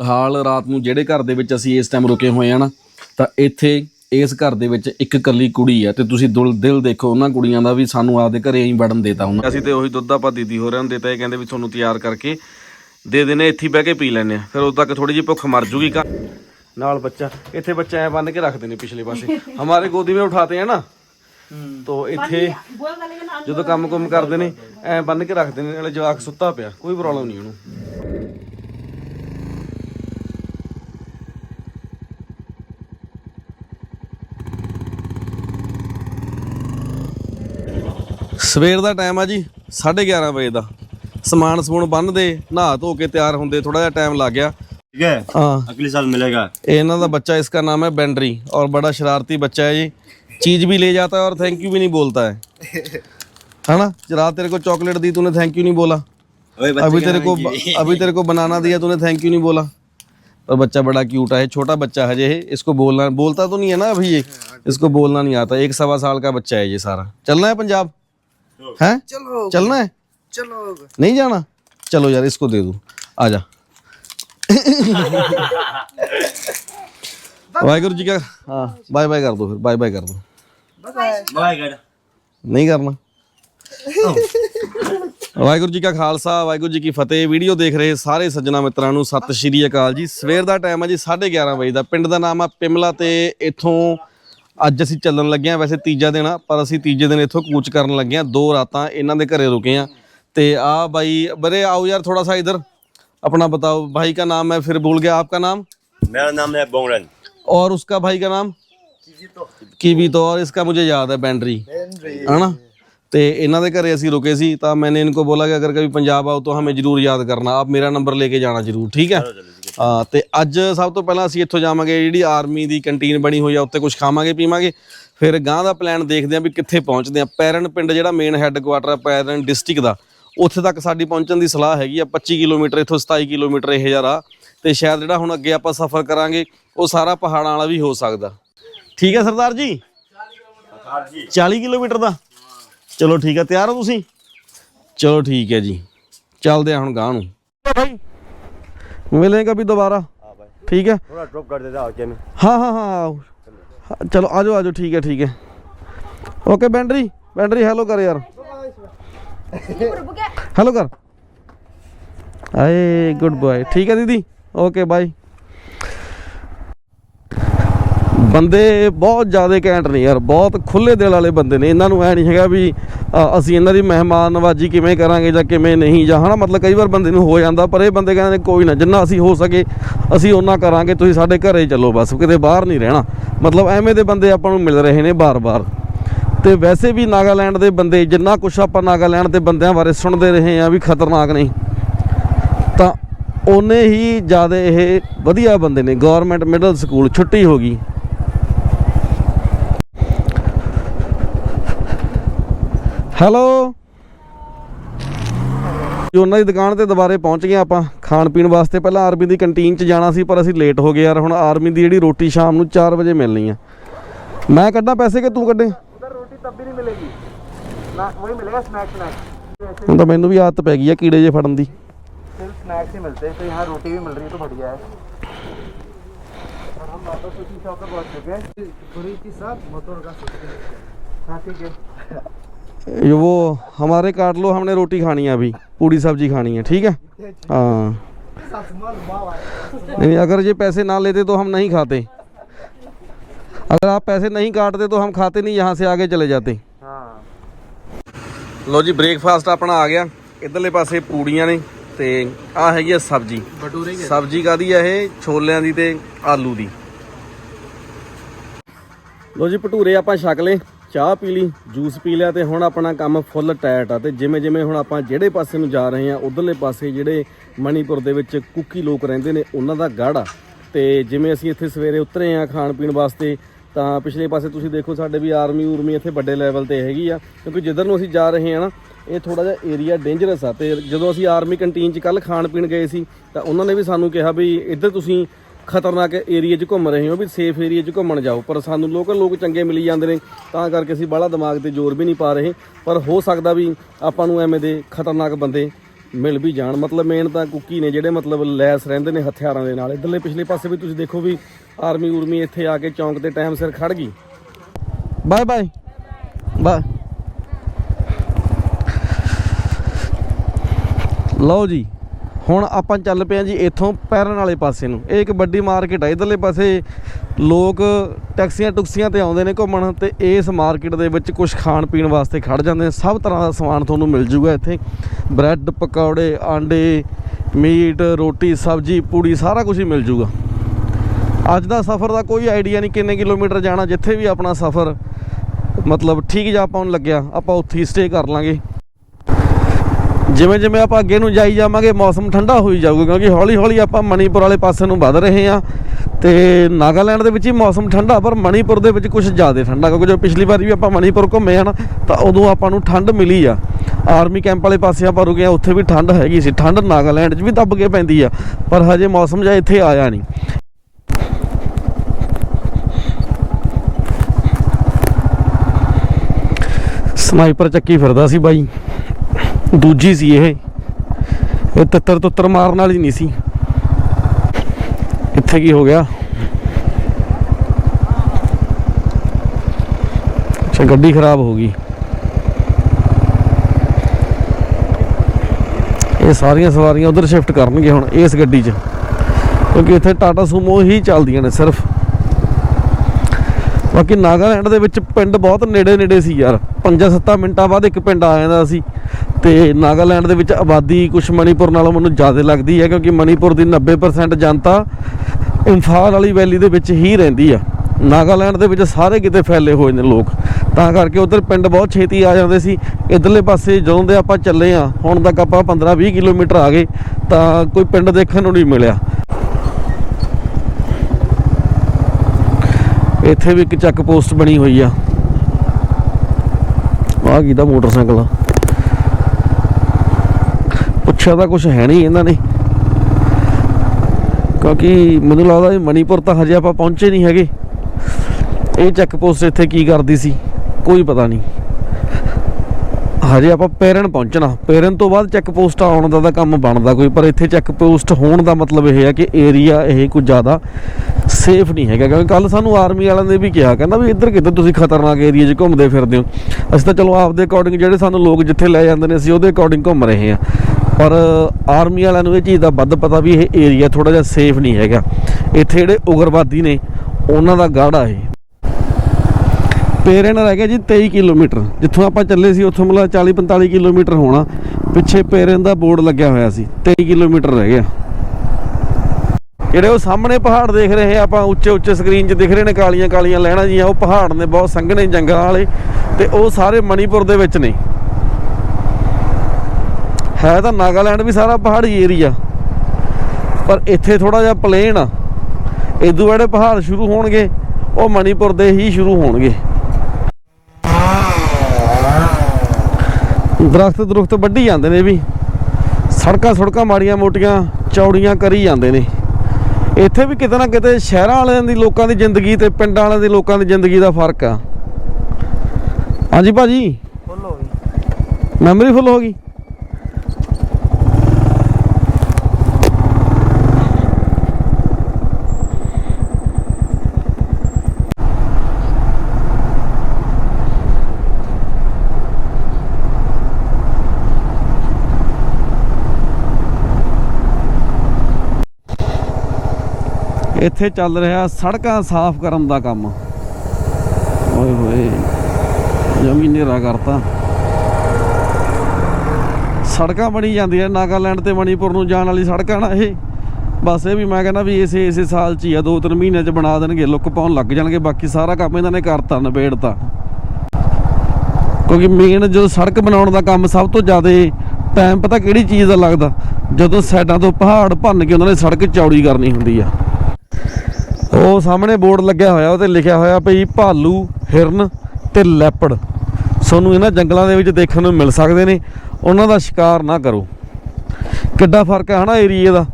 ਹਾਲ ਰਾਤ ਨੂੰ ਜਿਹੜੇ ਘਰ ਦੇ ਵਿੱਚ ਅਸੀਂ ਇਸ ਟਾਈਮ ਰੁਕੇ ਹੋਏ ਆ ਨਾ, ਤਾਂ ਇੱਥੇ ਇਸ ਘਰ ਦੇ ਵਿੱਚ ਇੱਕ ਇਕੱਲੀ ਕੁੜੀ ਆ ਤੇ ਤੁਸੀਂ ਦਿਲ ਦਿਲ ਦੇਖੋ ਉਹਨਾਂ ਕੁੜੀਆਂ ਦਾ ਵੀ ਸਾਨੂੰ ਆਪਦੇ ਘਰੇ ਹੀ ਵੜਨ ਦੇਤਾ ਉਹਨਾਂ ਅਸੀਂ ਤੇ ਉਹੀ ਦੁੱਧ ਆਪਾਂ ਦੀਦੀ ਹੋ ਰਿਹਾ ਹੁੰਦੇ ਤਾਂ ਇਹ ਕਹਿੰਦੇ ਵੀ ਤੁਹਾਨੂੰ ਤਿਆਰ ਕਰਕੇ ਦੇ ਦੇਣੇ ਇੱਥੇ ਹੀ ਬਹਿ ਕੇ ਪੀ ਲੈਣੇ ਆ ਫਿਰ ਉਦੋਂ ਤੱਕ ਥੋੜੀ ਜਿਹੀ ਭੁੱਖ ਮਰ ਜੂਗੀ ਘਰ। ਨਾਲ ਬੱਚਾ, ਇੱਥੇ ਬੱਚਾ ਐ ਬੰਨ ਕੇ ਰੱਖਦੇ ਨੇ ਪਿਛਲੇ ਪਾਸੇ। ਹਮਾਰੇ ਗੋਦੀ ਵਿੱਚ ਉਠਾਤੇ ਹੈ ਨਾ। ਤੋ ਇੱਥੇ ਜਦੋਂ ਕੰਮ ਕੁਮ ਕਰਦੇ ਨੇ, ਐ ਬੰਨ ਕੇ ਰੱਖਦੇ ਨੇ, ਨਾਲੇ ਜਵਾਕ ਸੁੱਤਾ ਪਿਆ, ਕੋਈ ਪ੍ਰੋਬਲਮ ਨਹੀਂ ਉਹਨੂੰ। ਸਵੇਰ ਦਾ ਟਾਈਮ ਆ ਜੀ 11:30 ਵਜੇ ਦਾ ਸਮਾਨ ਸਮੂਨ ਬੰਨਦੇ ਨਹਾ ਧੋ ਕੇ ਤਿਆਰ ਹੁੰਦੇ ਥੋੜਾ ਜਿਹਾ ਟਾਈਮ ਲੱਗ ਗਿਆ ठीक है हाँ अगले साल मिलेगा ये इन्हों का बच्चा इसका नाम है बेंड्री और बड़ा शरारती बच्चा है जी चीज भी ले जाता है और थैंक यू भी नहीं बोलता है है ना रात तेरे को चॉकलेट दी तूने थैंक यू नहीं बोला ओए बच्चे अभी क्या तेरे को नाम की? अभी तेरे को बनाना दिया तूने थैंक यू नहीं बोला पर बच्चा बड़ा क्यूट है छोटा बच्चा है ये इसको बोलना बोलता तो नहीं है ना अभी ये इसको बोलना नहीं आता एक सवा साल का बच्चा है ये सारा चलना है पंजाब है चलो चलना है चलो नहीं जाना चलो यार इसको दे दूं आ जा ਵਾਹਿਗੁਰੂ ਜੀ ਕਾ ਹਾਂ ਬਾਏ ਬਾਏ ਕਰ ਦੋ ਫਿਰ ਬਾਏ ਬਾਏ ਕਰ ਦੋ बाय गड ਨਹੀਂ ਕਰਨਾ ਵਾਹਿਗੁਰੂ ਜੀ ਕਾ ਖਾਲਸਾ ਵਾਹਿਗੁਰੂ ਜੀ ਕੀ ਫਤਿਹ ਵੀਡੀਓ ਦੇਖ ਰਹੇ ਸਾਰੇ ਸੱਜਣਾ ਮਿੱਤਰਾਂ ਨੂੰ ਸਤਿ ਸ਼੍ਰੀ ਅਕਾਲ ਜੀ ਸਵੇਰ ਦਾ ਟਾਈਮ ਹੈ ਜੀ 11:30 ਵਜੇ ਦਾ ਪਿੰਡ ਦਾ ਨਾਮ ਆ ਪਿਮਲਾ ਤੇ ਇੱਥੋਂ ਅੱਜ ਅਸੀਂ ਚੱਲਣ ਲੱਗੇ ਆ ਵੈਸੇ ਤੀਜਾ ਦਿਨ ਆ ਪਰ ਅਸੀਂ ਤੀਜੇ ਦਿਨ ਇੱਥੋਂ ਕੂਚ ਕਰਨ ਲੱਗੇ ਆ ਦੋ ਰਾਤਾਂ ਇਹਨਾਂ ਦੇ ਘਰੇ ਰੁਕੇ ਆ ਤੇ ਆ ਬਾਈ ਬਰੇ ਆਓ ਯਾਰ ਥੋੜਾ ਸਾ ਇਧਰ अपना बताओ भाई का नाम है फिर भूल गया आपका नाम मेरा नाम है बोंगरन और उसका भाई का नाम कीवी तो और इसका मुझे याद है बैंड्री है ना ਤੇ ਇਹਨਾਂ ਦੇ ਘਰੇ ਅਸੀਂ ਰੁਕੇ ਸੀ ਤਾਂ ਮੈਨੇ ਇਨਕੋ ਬੋਲਾ ਕਿ ਅਗਰ ਕभी ਪੰਜਾਬ ਆਓ ਤਾਂ ਹਮੇ ਜ਼ਰੂਰ ਯਾਦ ਕਰਨਾ ਆਪ ਮੇਰਾ ਨੰਬਰ ਲੈ ਕੇ ਜਾਣਾ ਜ਼ਰੂਰ ਠੀਕ ਹੈ? ਤੇ ਅੱਜ ਸਭ ਤੋਂ ਪਹਿਲਾਂ ਅਸੀਂ ਇੱਥੋਂ ਜਾਵਾਂਗੇ, ਜਿਹੜੀ ਆਰਮੀ ਦੀ ਕੰਟੀਨ ਬਣੀ ਹੋਈ ਆ, ਉੱਥੇ ਕੁਝ ਖਾਵਾਂਗੇ, ਪੀਵਾਂਗੇ। ਫਿਰ ਗਾਂ ਦਾ ਪਲਾਨ ਦੇਖਦੇ ਆਂ ਵੀ ਕਿੱਥੇ ਪਹੁੰਚਦੇ ਆਂ। ਪੈਰਨ ਪਿੰਡ, ਜਿਹੜਾ ਮੇਨ ਹੈੱਡਕੁਆਟਰ ਆ, ਪੈਰਨ ਡਿਸਟ੍ਰਿਕਟ ਦਾ, ਉੱਥੇ ਤੱਕ ਸਾਡੀ ਪਹੁੰਚਣ ਦੀ ਸਲਾਹ ਹੈਗੀ ਆ 25 ਕਿਲੋਮੀਟਰ, ਇੱਥੋਂ 27 ਕਿਲੋਮੀਟਰ ਇਹ ਜਰਾ ਤੇ ਸ਼ਾਇਦ ਜਿਹੜਾ ਹੁਣ ਅੱਗੇ ਆਪਾਂ ਸਫ਼ਰ ਕਰਾਂਗੇ, ਉਹ ਸਾਰਾ ਪਹਾੜਾਂ ਵਾਲਾ ਵੀ ਹੋ ਸਕਦਾ। ਠੀਕ ਹੈ ਸਰਦਾਰ ਜੀ? 40 ਕਿਲੋਮੀਟਰ ਦਾ। ਚਲੋ ਠੀਕ ਹੈ ਤਿਆਰ ਹੋ ਤੁਸੀਂ? ਚਲੋ ਠੀਕ ਹੈ ਜੀ। ਚੱਲਦੇ ਆ ਹੁਣ ਗਾਂ ਨੂੰ। ਭਾਈ ਮਿਲेगा भी दोबारा। ठीक है? थोड़ा ड्रॉप कर देता आके में। हाँ हाँ हाँ। हाँ, चलो आ जाओ आ जाओ ठीक है ठीक है। ओके बैंड्री बैंड्री हेलो कर यार। हेलो कर। अरे गुड बॉय ठीक है दीदी। ओके बाय ਬੰਦੇ ਬਹੁਤ ਜ਼ਿਆਦਾ ਘੈਂਟ ਨੇ ਯਾਰ, ਬਹੁਤ ਖੁੱਲੇ ਦਿਲ ਵਾਲੇ ਬੰਦੇ ਨੇ। ਇਹਨਾਂ ਨੂੰ ਐ ਨਹੀਂ ਹੈਗਾ ਵੀ ਅਸੀਂ ਇਹਨਾਂ ਦੀ ਮਹਿਮਾਨ ਨਵਾਜੀ ਕਿਵੇਂ ਕਰਾਂਗੇ ਜਾਂ ਕਿਵੇਂ ਨਹੀਂ, ਜਾਂ ਹਨਾ, ਮਤਲਬ ਕਈ ਵਾਰ ਬੰਦੇ ਨੂੰ ਹੋ ਜਾਂਦਾ, ਪਰ ਇਹ ਬੰਦੇ ਕਹਿੰਦੇ ਕੋਈ ਨਾ, ਜਿੰਨਾ ਅਸੀਂ ਹੋ ਸਕੇ, ਅਸੀਂ ਉਹਨਾਂ ਕਰਾਂਗੇ, ਤੁਸੀਂ ਸਾਡੇ ਘਰੇ ਚੱਲੋ ਬਸ, ਕਿਤੇ ਬਾਹਰ ਨਹੀਂ ਰਹਿਣਾ। ਮਤਲਬ ਐਵੇਂ ਦੇ ਬੰਦੇ ਆਪਾਂ ਨੂੰ ਮਿਲ ਰਹੇ ਨੇ ਬਾਰ-ਬਾਰ। ਤੇ ਵੈਸੇ ਵੀ ਨਾਗਾਲੈਂਡ ਦੇ ਬੰਦੇ, ਜਿੰਨਾ ਕੁਛ ਆਪਾਂ ਨਾਗਾਲੈਂਡ ਦੇ ਬੰਦਿਆਂ ਬਾਰੇ ਸੁਣਦੇ ਰਹੇ ਆ ਵੀ ਖਤਰਨਾਕ ਨੇ, ਤਾਂ ਉਹਨੇ ਹੀ ਜ਼ਿਆਦਾ ਇਹ ਵਧੀਆ ਬੰਦੇ ਨੇ। ਗਵਰਨਮੈਂਟ ਮਿਡਲ ਸਕੂਲ ਛੁੱਟੀ ਹੋ ਗਈ। ਹੈਲੋ ਜੀ ਉਹਨਾਂ ਦੀ ਦੁਕਾਨ ਤੇ ਦੁਬਾਰੇ ਪਹੁੰਚ ਗਏ ਆਪਾਂ ਖਾਣ ਪੀਣ ਵਾਸਤੇ ਪਹਿਲਾਂ ਆਰਮੀ ਦੀ ਕੰਟੀਨ 'ਚ ਜਾਣਾ ਸੀ ਪਰ ਅਸੀਂ ਲੇਟ ਹੋ ਗਏ ਯਾਰ ਹੁਣ ਆਰਮੀ ਦੀ ਜਿਹੜੀ ਰੋਟੀ ਸ਼ਾਮ ਨੂੰ 4 ਵਜੇ ਮਿਲਣੀ ਆ ਮੈਂ ਕੱਢਾਂ ਪੈਸੇ ਕਿ ਤੂੰ ਕੱਢੇ उधर रोटी तब भी नहीं मिलेगी ना वही मिलेगा स्नैक्स स्नैक्स ਹੁਣ ਤਾਂ ਮੈਨੂੰ ਵੀ आदत ਪੈ ਗਈ ਆ ਕੀੜੇ ਜੇ ਫੜਨ ਦੀ सिर्फ स्नैक्स ही मिलते हैं तो यहाँ रोटी भी मिल रही है तो बढ़िया है और हम वापस उसी शॉप पर पहुँच चुके हैं पूरी के साथ मोटर का हाँ ठीक है ये वो हमारे काट लो हमने रोटी खानी है अभी पूरी सब्जी खानी है ठीक है हाँ नहीं अगर ये पैसे ना लेते तो हम नहीं खाते अगर आप पैसे नहीं काटते तो हम खाते नहीं यहाँ से आगे चले जाते हाँ ਲੋ ਜੀ ਬ੍ਰੇਕਫਾਸਟ ਆਪਣਾ ਆ ਗਿਆ ਇਧਰਲੇ ਪਾਸੇ ਪੂੜੀਆਂ ਨੇ ਤੇ ਆ ਹੈਗੀ ਆ ਸਬਜੀ भटूरे ਸਬਜੀ ਕਾਦੀ ਆ ਇਹ ਛੋਲਿਆਂ ਦੀ ਤੇ ਆਲੂ ਦੀ ਲੋ ਜੀ ਭਟੂਰੇ ਆਪਾਂ ਛਕ ਲਏ ਚਾਹ ਪੀ ਲਈ, ਜੂਸ ਪੀ ਲਿਆ ਤੇ ਹੁਣ ਆਪਣਾ ਕੰਮ ਫੁੱਲ ਟਾਈਟ ਆ। ਤੇ ਜਿਵੇਂ ਜਿਵੇਂ ਹੁਣ ਆਪਾਂ ਜਿਹੜੇ ਪਾਸੇ ਨੂੰ ਜਾ ਰਹੇ ਆ ਉਧਰਲੇ ਪਾਸੇ ਜਿਹੜੇ ਮਣੀਪੁਰ ਦੇ ਵਿੱਚ ਕੁੱਕੀ ਲੋਕ ਰਹਿੰਦੇ ਨੇ, ਉਹਨਾਂ ਦਾ ਗੜ ਆ। ਤੇ ਜਿਵੇਂ ਅਸੀਂ ਇੱਥੇ ਸਵੇਰੇ ਉਤਰੇ ਆ ਖਾਣ ਪੀਣ ਵਾਸਤੇ, ਤਾਂ ਪਿਛਲੇ ਪਾਸੇ ਤੁਸੀਂ ਦੇਖੋ ਸਾਡੇ ਵੀ ਆਰਮੀ ਉਰਮੀ ਇੱਥੇ ਵੱਡੇ ਲੈਵਲ ਤੇ ਹੈਗੀ ਆ। ਕਿਉਂਕਿ ਜਿੱਧਰ ਨੂੰ ਅਸੀਂ ਜਾ ਰਹੇ ਆ ਨਾ, ਇਹ ਥੋੜਾ ਜਿਹਾ ਏਰੀਆ ਡੇਂਜਰਸ ਆ। ਤੇ ਜਦੋਂ ਅਸੀਂ ਆਰਮੀ ਕੰਟੀਨ 'ਚ ਕੱਲ ਖਾਣ ਪੀਣ ਗਏ ਸੀ, ਤਾਂ ਉਹਨਾਂ ਨੇ ਵੀ ਸਾਨੂੰ ਕਿਹਾ ਵੀ ਇੱਧਰ ਤੁਸੀਂ ਖਤਰਨਾਕ ਏਰੀਆ 'ਚ ਘੁੰਮ ਰਹੇ ਹੋ ਵੀ ਸੇਫ ਏਰੀਆ 'ਚ ਘੁੰਮਣ ਜਾਓ। ਪਰ ਸਾਨੂੰ ਲੋਕਲ ਲੋਕ ਚੰਗੇ ਮਿਲੀ ਜਾਂਦੇ ਨੇ, ਤਾਂ ਕਰਕੇ ਅਸੀਂ ਬਾਹਲਾ ਦਿਮਾਗ ਤੇ ਜ਼ੋਰ ਵੀ ਨਹੀਂ ਪਾ ਰਹੇ। ਪਰ ਹੋ ਸਕਦਾ ਵੀ ਆਪਾਂ ਨੂੰ ਐਵੇਂ ਦੇ ਖਤਰਨਾਕ ਬੰਦੇ ਮਿਲ ਵੀ ਜਾਣ। ਮਤਲਬ ਮੇਨ ਤਾਂ ਕੁੱਕੀ ਨੇ ਜਿਹੜੇ ਮਤਲਬ ਲੈਸ ਰਹਿੰਦੇ ਨੇ ਹਥਿਆਰਾਂ ਦੇ ਨਾਲ। ਇਧਰਲੇ ਪਿਛਲੇ ਪਾਸੇ ਵੀ ਤੁਸੀਂ ਦੇਖੋ ਵੀ ਆਰਮੀ ਉਰਮੀ ਇੱਥੇ ਆ ਕੇ ਚੌਂਕ ਤੇ ਟਾਈਮ ਸਿਰ ਖੜ ਗਈ। Bye bye. ਬਾਏ। ਲਓ ਜੀ। ਹੁਣ ਆਪਾਂ ਚੱਲ ਪਏ ਹਾਂ ਜੀ ਇੱਥੋਂ ਪੈਰਨ ਵਾਲੇ ਪਾਸੇ ਨੂੰ। ਇਹ ਇੱਕ ਵੱਡੀ ਮਾਰਕੀਟ ਆ, ਇਧਰਲੇ ਪਾਸੇ ਲੋਕ ਟੈਕਸੀਆਂ ਟੁਕਸੀਆਂ ਤੇ ਆਉਂਦੇ ਨੇ ਘੁੰਮਣ ਤੇ ਇਸ ਮਾਰਕੀਟ ਦੇ ਵਿੱਚ ਕੁਝ ਖਾਣ ਪੀਣ ਵਾਸਤੇ ਖੜ ਜਾਂਦੇ ਨੇ। ਸਭ ਤਰ੍ਹਾਂ ਦਾ ਸਮਾਨ ਤੁਹਾਨੂੰ ਮਿਲ ਜੂਗਾ ਇੱਥੇ। ਬ੍ਰੈਡ, ਪਕੌੜੇ, ਆਂਡੇ, ਮੀਟ, ਰੋਟੀ, ਸਬਜ਼ੀ, ਪੂੜੀ, ਸਾਰਾ ਕੁਝ ਹੀ ਮਿਲ ਜੂਗਾ। ਅੱਜ ਦਾ ਸਫ਼ਰ ਦਾ ਕੋਈ ਆਈਡੀਆ ਨਹੀਂ ਕਿੰਨੇ ਕਿਲੋਮੀਟਰ ਜਾਣਾ। ਜਿੱਥੇ ਵੀ ਆਪਣਾ ਸਫ਼ਰ ਮਤਲਬ ਠੀਕ ਜਾ ਪਾਉਣ ਲੱਗਿਆ, ਆਪਾਂ ਉੱਥੇ ਹੀ ਸਟੇ ਕਰ ਲਾਂਗੇ। ਜਿਵੇਂ ਜਿਵੇਂ ਆਪਾਂ ਅੱਗੇ ਨੂੰ ਜਾਈ ਜਾਵਾਂਗੇ, ਮੌਸਮ ਠੰਡਾ ਹੋਈ ਜਾਊਗਾ, ਕਿਉਂਕਿ ਹੌਲੀ ਹੌਲੀ ਆਪਾਂ ਮਣੀਪੁਰ ਵਾਲੇ ਪਾਸੇ ਨੂੰ ਵੱਧ ਰਹੇ ਹਾਂ ਤੇ ਨਾਗਾਲੈਂਡ ਦੇ ਵਿੱਚ ਹੀ ਮੌਸਮ ਠੰਡਾ, ਪਰ ਮਣੀਪੁਰ ਦੇ ਵਿੱਚ ਕੁਝ ਜ਼ਿਆਦਾ ਠੰਡਾ, ਕਿਉਂਕਿ ਜਦੋਂ ਪਿਛਲੀ ਵਾਰੀ ਵੀ ਆਪਾਂ ਮਣੀਪੁਰ ਘੁੰਮੇ ਹਨ, ਤਾਂ ਉਦੋਂ ਆਪਾਂ ਨੂੰ ਠੰਡ ਮਿਲੀ ਆ। ਆਰਮੀ ਕੈਂਪ ਵਾਲੇ ਪਾਸੇ ਆਪਾਂ ਰੁਕੇ ਆ ਉੱਥੇ ਵੀ ਠੰਡ ਹੈਗੀ ਸੀ, ਠੰਡ ਨਾਗਾਲੈਂਡ 'ਚ ਵੀ ਦੱਬ ਕੇ ਪੈਂਦੀ ਆ, ਪਰ ਹਜੇ ਮੌਸਮ ਜਿਹਾ ਇੱਥੇ ਆਇਆ ਨਹੀਂ। ਸਨਾਈਪਰ ਚੱਕੀ ਫਿਰਦਾ ਸੀ ਬਾਈ। ਦੂਜੀ ਸੀ ਇਹ। ਇਹ ਤਿੱਤਰ ਤੁੱਤਰ ਮਾਰਨ ਵਾਲੀ ਨਹੀਂ ਸੀ। ਇੱਥੇ ਕੀ ਹੋ ਗਿਆ? ਅੱਛਾ, ਗੱਡੀ ਖਰਾਬ ਹੋ ਗਈ। ਇਹ ਸਾਰੀਆਂ ਸਵਾਰੀਆਂ ਉਧਰ ਸ਼ਿਫਟ ਕਰਨਗੇ ਹੁਣ ਇਸ ਗੱਡੀ 'ਚ। ਕਿਉਂਕਿ ਇੱਥੇ ਟਾਟਾ ਸੂਮੋ ਹੀ ਚੱਲਦੀਆਂ ਨੇ ਸਿਰਫ। ਬਾਕੀ ਨਾਗਾਲੈਂਡ ਦੇ ਵਿੱਚ ਪਿੰਡ ਬਹੁਤ ਨੇੜੇ ਨੇੜੇ ਸੀ ਯਾਰ। 5-7 ਮਿੰਟਾਂ ਬਾਅਦ ਇੱਕ ਪਿੰਡ ਆ ਜਾਂਦਾ ਸੀ। ਤੇ ਨਾਗਾਲੈਂਡ ਦੇ ਵਿੱਚ ਆਬਾਦੀ ਕੁਛ ਮਣੀਪੁਰ ਨਾਲੋਂ ਮੈਨੂੰ ਜ਼ਿਆਦਾ ਲੱਗਦੀ ਹੈ ਕਿਉਂਕਿ ਮਣੀਪੁਰ ਦੀ 90% ਜਨਤਾ ਇੰਫਾਲ ਵਾਲੀ ਵੈਲੀ ਦੇ ਵਿੱਚ ਹੀ ਰਹਿੰਦੀ ਆ। ਨਾਗਾਲੈਂਡ ਦੇ ਵਿੱਚ ਸਾਰੇ ਕਿਤੇ ਫੈਲੇ ਹੋਏ ਨੇ ਲੋਕ। ਤਾਂ ਕਰਕੇ ਉਧਰ ਪਿੰਡ ਬਹੁਤ ਛੇਤੀ ਆ ਜਾਂਦੇ ਸੀ। ਇਧਰਲੇ ਪਾਸੇ ਜਦੋਂ ਦੇ ਆਪਾਂ ਚੱਲੇ ਆ, ਹੁਣ ਤੱਕ ਆਪਾਂ 15-20 ਕਿਲੋਮੀਟਰ ਆ ਗਏ, ਤਾਂ ਕੋਈ ਪਿੰਡ ਦੇਖਣ ਨੂੰ ਨਹੀਂ ਮਿਲਿਆ। ਇੱਥੇ ਵੀ ਇੱਕ ਚੱਕ ਪੋਸਟ ਬਣੀ ਹੋਈ ਆ। ਆਹ ਕੀ ਦਾ ਮੋਟਰਸਾਈਕਲ ਆ? ਪੁੱਛਿਆ ਤਾਂ ਕੁਝ ਹੈ ਨਹੀਂ ਇਹਨਾਂ ਨੇ। ਕਿਉਂਕਿ ਮੈਨੂੰ ਲੱਗਦਾ ਇਹ ਮਣੀਪੁਰ ਤਾਂ ਹਜੇ ਆਪਾਂ ਪਹੁੰਚੇ ਨਹੀਂ ਹੈਗੇ। ਇਹ ਚੈੱਕ ਪੋਸਟ ਇੱਥੇ ਕੀ ਕਰਦੀ ਸੀ, ਕੋਈ ਪਤਾ ਨਹੀਂ। ਹਜੇ ਆਪਾਂ ਪੇਰਨ ਪਹੁੰਚਣਾ। ਪੇਰਨ ਤੋਂ ਬਾਅਦ ਚੈੱਕ ਪੋਸਟ ਆਉਣ ਦਾ ਤਾਂ ਕੰਮ ਬਣਦਾ ਕੋਈ, ਪਰ ਇੱਥੇ ਚੈੱਕ ਪੋਸਟ ਹੋਣ ਦਾ ਮਤਲਬ ਇਹ ਹੈ ਕਿ ਏਰੀਆ ਇਹ ਕੁਝ ਜ਼ਿਆਦਾ ਸੇਫ ਨਹੀਂ ਹੈਗਾ। ਕਿਉਂਕਿ ਕੱਲ ਸਾਨੂੰ ਆਰਮੀ ਵਾਲਿਆਂ ਨੇ ਵੀ ਕਿਹਾ, ਕਹਿੰਦਾ ਵੀ ਇੱਧਰ ਕਿੱਧਰ ਤੁਸੀਂ ਖਤਰਨਾਕ ਏਰੀਆ 'ਚ ਘੁੰਮਦੇ ਫਿਰਦੇ ਹੋ। ਅਸੀਂ ਤਾਂ ਚਲੋ ਆਪਦੇ ਅਕੋਰਡਿੰਗ ਜਿਹੜੇ ਸਾਨੂੰ ਲੋਕ ਜਿੱਥੇ ਲੈ ਜਾਂਦੇ ਨੇ, ਅਸੀਂ ਉਹਦੇ ਅਕੋਰਡਿੰਗ ਘੁੰਮ ਰਹੇ ਹਾਂ। ਪਰ ਆਰਮੀ ਵਾਲਿਆਂ ਨੂੰ ਇਹ ਚੀਜ਼ ਦਾ ਵੱਧ ਪਤਾ ਵੀ ਇਹ ਏਰੀਆ ਥੋੜਾ ਜਿਹਾ ਸੇਫ ਨਹੀਂ ਹੈਗਾ। ਇੱਥੇ ਜਿਹੜੇ ਉਗਰਵਾਦੀ ਨੇ, ਉਹਨਾਂ ਦਾ ਗਾੜਾ ਇਹ। ਪੇਰੇਨ ਰਹਿ ਗਿਆ ਜੀ 23 ਕਿਲੋਮੀਟਰ। ਜਿੱਥੋਂ ਆਪਾਂ ਚੱਲੇ ਸੀ, ਉੱਥੋਂ ਮਤਲਬ 40 45 ਕਿਲੋਮੀਟਰ ਹੋਣਾ। ਪਿੱਛੇ ਪੇਰਨ ਦਾ ਬੋਰਡ ਲੱਗਿਆ ਹੋਇਆ ਸੀ 23 ਕਿਲੋਮੀਟਰ ਰਹਿ ਗਿਆ। ਜਿਹੜੇ ਉਹ ਸਾਹਮਣੇ ਪਹਾੜ ਦੇਖ ਰਹੇ, ਆਪਾਂ ਉੱਚੇ ਉੱਚੇ ਸਕਰੀਨ 'ਚ ਦਿਖ ਰਹੇ ਨੇ, ਕਾਲੀਆਂ ਕਾਲੀਆਂ ਲੈਣਾ ਜੀਆਂ। ਉਹ ਪਹਾੜ ਨੇ, ਬਹੁਤ ਸੰਘਣੇ ਜੰਗਲਾਂ ਵਾਲੇ। ਤੇ ਉਹ ਸਾਰੇ ਮਣੀਪੁਰ ਦੇ ਵਿੱਚ ਨੇ। ਹੈ ਤਾਂ ਨਾਗਾਲੈਂਡ ਵੀ ਸਾਰਾ ਪਹਾੜੀ ਏਰੀਆ। ਪਰ ਇੱਥੇ ਥੋੜਾ ਜਿਹਾ ਪਲੇਨ ਆ। ਇਦੋਂ ਜਿਹੜੇ ਪਹਾੜ ਸ਼ੁਰੂ ਹੋਣਗੇ ਉਹ ਮਣੀਪੁਰ ਦੇ ਹੀ ਸ਼ੁਰੂ ਹੋਣਗੇ। ਦਰਖਤ ਦਰਖਤ ਵੱਢੀ ਜਾਂਦੇ ਨੇ ਵੀ। ਸੜਕਾਂ ਸੜਕਾਂ ਮਾੜੀਆਂ ਮੋਟੀਆਂ ਚੌੜੀਆਂ ਕਰੀ ਜਾਂਦੇ ਨੇ। ਇੱਥੇ ਵੀ ਕਿਤੇ ਨਾ ਕਿਤੇ ਸ਼ਹਿਰਾਂ ਵਾਲਿਆਂ ਦੀ ਲੋਕਾਂ ਦੀ ਜ਼ਿੰਦਗੀ ਤੇ ਪਿੰਡਾਂ ਵਾਲਿਆਂ ਦੀ ਲੋਕਾਂ ਦੀ ਜ਼ਿੰਦਗੀ ਦਾ ਫ਼ਰਕ ਆ। ਹਾਂਜੀ ਭਾਜੀ। ਫੁੱਲ ਹੋ ਗਈ। ਮੈਮਰੀ ਫੁੱਲ ਹੋ ਗਈ। ਇੱਥੇ ਚੱਲ ਰਿਹਾ ਸੜਕਾਂ ਸਾਫ਼ ਕਰਨ ਦਾ ਕੰਮ। ਓਏ ਹੋਏ, ਜਮੀ ਹਨੇਰਾ ਕਰਤਾ। ਸੜਕਾਂ ਬਣੀ ਜਾਂਦੀਆਂ, ਨਾਗਾਲੈਂਡ ਤੇ ਮਣੀਪੁਰ ਨੂੰ ਜਾਣ ਵਾਲੀ ਸੜਕਾਂ ਨਾ ਇਹ। ਬਸ ਇਹ ਵੀ ਮੈਂ ਕਹਿੰਦਾ ਵੀ ਇਸੇ ਇਸੇ ਸਾਲ ਚ ਹੀ ਆ ਦੋ ਤਿੰਨ ਮਹੀਨਿਆਂ ਚ ਬਣਾ ਦੇਣਗੇ, ਲੁੱਕ ਪਾਉਣ ਲੱਗ ਜਾਣਗੇ, ਬਾਕੀ ਸਾਰਾ ਕੰਮ ਇਹਨਾਂ ਨੇ ਕਰਤਾ, ਨਿਬੇੜਤਾ। ਕਿਉਂਕਿ ਮੇਨ ਜਦੋਂ ਸੜਕ ਬਣਾਉਣ ਦਾ ਕੰਮ ਸਭ ਤੋਂ ਜ਼ਿਆਦਾ ਟਾਈਮ ਪਤਾ ਕਿਹੜੀ ਚੀਜ਼ ਦਾ ਲੱਗਦਾ? ਜਦੋਂ ਸਾਈਡਾਂ ਤੋਂ ਪਹਾੜ ਭੰਨ ਕੇ ਉਹਨਾਂ ਨੇ ਸੜਕ ਚੌੜੀ ਕਰਨੀ ਹੁੰਦੀ ਆ। ਉਹ ਸਾਹਮਣੇ ਬੋਰਡ ਲੱਗਿਆ ਹੋਇਆ ਉਹ ਲਿਖਿਆ ਹੋਇਆ ਭਈ ਭਾਲੂ, ਹਿਰਨ ਤੇ ਲੈਪੜ। ਤੁਹਾਨੂੰ ਇਹਨਾਂ ਜੰਗਲਾਂ ਦੇ ਵਿੱਚ ਦੇਖਣ ਨੂੰ ਮਿਲ ਸਕਦੇ ਨੇ। ਉਹਨਾਂ ਦਾ ਸ਼ਿਕਾਰ ਨਾ ਕਰੋ। ਕਿੱਡਾ ਫ਼ਰਕ ਹੈ ਹਨਾ ਏਰੀਏ ਦਾ?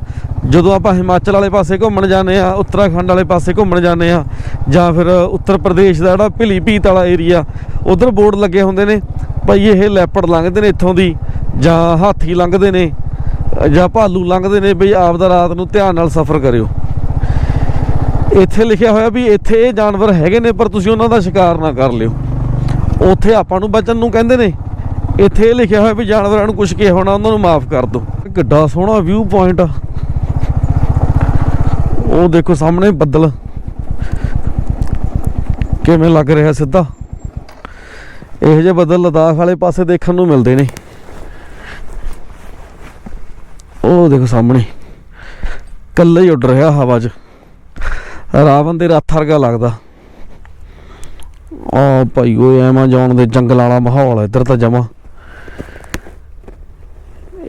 ਜਦੋਂ ਆਪਾਂ ਹਿਮਾਚਲ ਵਾਲੇ ਪਾਸੇ ਘੁੰਮਣ ਜਾਂਦੇ ਆ ਉੱਤਰਾਖੰਡ ਵਾਲੇ ਪਾਸੇ ਘੁੰਮਣ ਜਾਂਦੇ ਆ ਜਾਂ ਫਿਰ ਉੱਤਰ ਪ੍ਰਦੇਸ਼ ਦਾ ਜਿਹੜਾ ਭਿਲੀ ਭੀਤ ਵਾਲਾ ਏਰੀਆ, ਉਧਰ ਬੋਰਡ ਲੱਗੇ ਹੁੰਦੇ ਨੇ, ਭਾਈ ਇਹ ਲੈਪੜ ਲੰਘਦੇ ਨੇ ਇੱਥੋਂ ਦੀ, ਜਾਂ ਹਾਥੀ ਲੰਘਦੇ ਨੇ, ਜਾਂ ਭਾਲੂ ਲੰਘਦੇ ਨੇ ਬਈ ਆਪ ਦਾ ਰਾਤ ਨੂੰ ਧਿਆਨ ਨਾਲ ਸਫ਼ਰ ਕਰਿਓ। ਇੱਥੇ ਲਿਖਿਆ ਹੋਇਆ ਵੀ ਇੱਥੇ ਇਹ ਜਾਨਵਰ ਹੈਗੇ ਨੇ, ਪਰ ਤੁਸੀਂ ਉਹਨਾਂ ਦਾ ਸ਼ਿਕਾਰ ਨਾ ਕਰ ਲਿਓ। ਉੱਥੇ ਆਪਾਂ ਨੂੰ ਬਚਣ ਨੂੰ ਕਹਿੰਦੇ ਨੇ। ਇੱਥੇ ਇਹ ਲਿਖਿਆ ਹੋਇਆ ਵੀ ਜਾਨਵਰਾਂ ਨੂੰ ਕੁਝ ਕਿਹਾ ਹੋਣਾ, ਉਹਨਾਂ ਨੂੰ ਮਾਫ ਕਰ ਦਿਓ। ਕਿੱਡਾ ਸੋਹਣਾ ਵਿਊ ਪੁਆਇੰਟ ਆ। ਉਹ ਦੇਖੋ ਸਾਹਮਣੇ ਬੱਦਲ। ਕਿਵੇਂ ਲੱਗ ਰਿਹਾ ਸਿੱਧਾ? ਇਹੋ ਜਿਹੇ ਬੱਦਲ ਲਦਾਖ ਵਾਲੇ ਪਾਸੇ ਦੇਖਣ ਨੂੰ ਮਿਲਦੇ ਨੇ। ਉਹ ਦੇਖੋ ਸਾਹਮਣੇ। ਕੱਲਾ ਹੀ ਉੱਡ ਰਿਹਾ ਹਵਾ 'ਚ। ਰਾਵਣ ਦੇ ਰੱਥ ਵਰਗਾ ਲੱਗਦਾ। ਆ ਭਾਈ ਉਹ ਐਮਾਜ਼ੋਨ ਦੇ ਜੰਗਲ ਵਾਲਾ ਮਾਹੌਲ ਇੱਧਰ ਤਾਂ ਜਮਾ।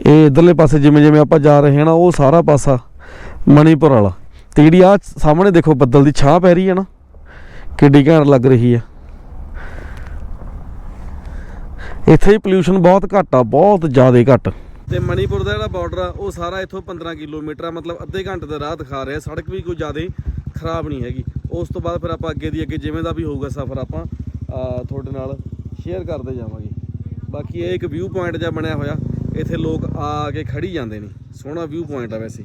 ਇਹ ਇਧਰਲੇ ਪਾਸੇ ਜਿਵੇਂ ਜਿਵੇਂ ਆਪਾਂ ਜਾ ਰਹੇ ਹਾਂ ਨਾ, ਉਹ ਸਾਰਾ ਪਾਸਾ ਮਣੀਪੁਰ ਵਾਲਾ। ਤੇ ਜਿਹੜੀ ਆ ਸਾਹਮਣੇ ਦੇਖੋ, ਬੱਦਲ ਦੀ ਛਾਂ ਪੈ ਰਹੀ ਹੈ ਨਾ, ਕਿੱਡੀ ਘੈਂਟ ਲੱਗ ਰਹੀ ਹੈ ਇੱਥੇ ਹੀ ਪੋਲਿਊਸ਼ਨ ਬਹੁਤ ਘੱਟ ਆ, ਬਹੁਤ ਜ਼ਿਆਦਾ ਘੱਟ। ਤੇ ਮਣੀਪੁਰ ਦਾ ਜਿਹੜਾ ਬਾਰਡਰ ਆ, ਉਹ ਸਾਰਾ ਇੱਥੋਂ 15 ਕਿਲੋਮੀਟਰ ਆ, ਮਤਲਬ ਅੱਧੇ ਘੰਟੇ ਦਾ ਰਾਹ ਦਿਖਾ ਰਿਹਾ, ਸੜਕ ਵੀ ਕੋਈ ਜ਼ਿਆਦਾ ਖਰਾਬ ਨਹੀਂ ਹੈਗੀ। ਉਸ ਤੋਂ ਬਾਅਦ ਫਿਰ ਆਪਾਂ ਅੱਗੇ ਦੀ ਅੱਗੇ ਜਿਵੇਂ ਦਾ ਵੀ ਹੋਊਗਾ ਸਫ਼ਰ ਆਪਾਂ ਤੁਹਾਡੇ ਨਾਲ ਸ਼ੇਅਰ ਕਰਦੇ ਜਾਵਾਂਗੇ। ਬਾਕੀ ਇਹ ਇੱਕ ਵਿਊ ਪੁਆਇੰਟ ਜਿਹਾ ਬਣਿਆ ਹੋਇਆ, ਇੱਥੇ ਲੋਕ ਆ ਕੇ ਖੜੀ ਜਾਂਦੇ ਨੇ। ਸੋਹਣਾ ਵਿਊ ਪੁਆਇੰਟ ਆ ਵੈਸੇ।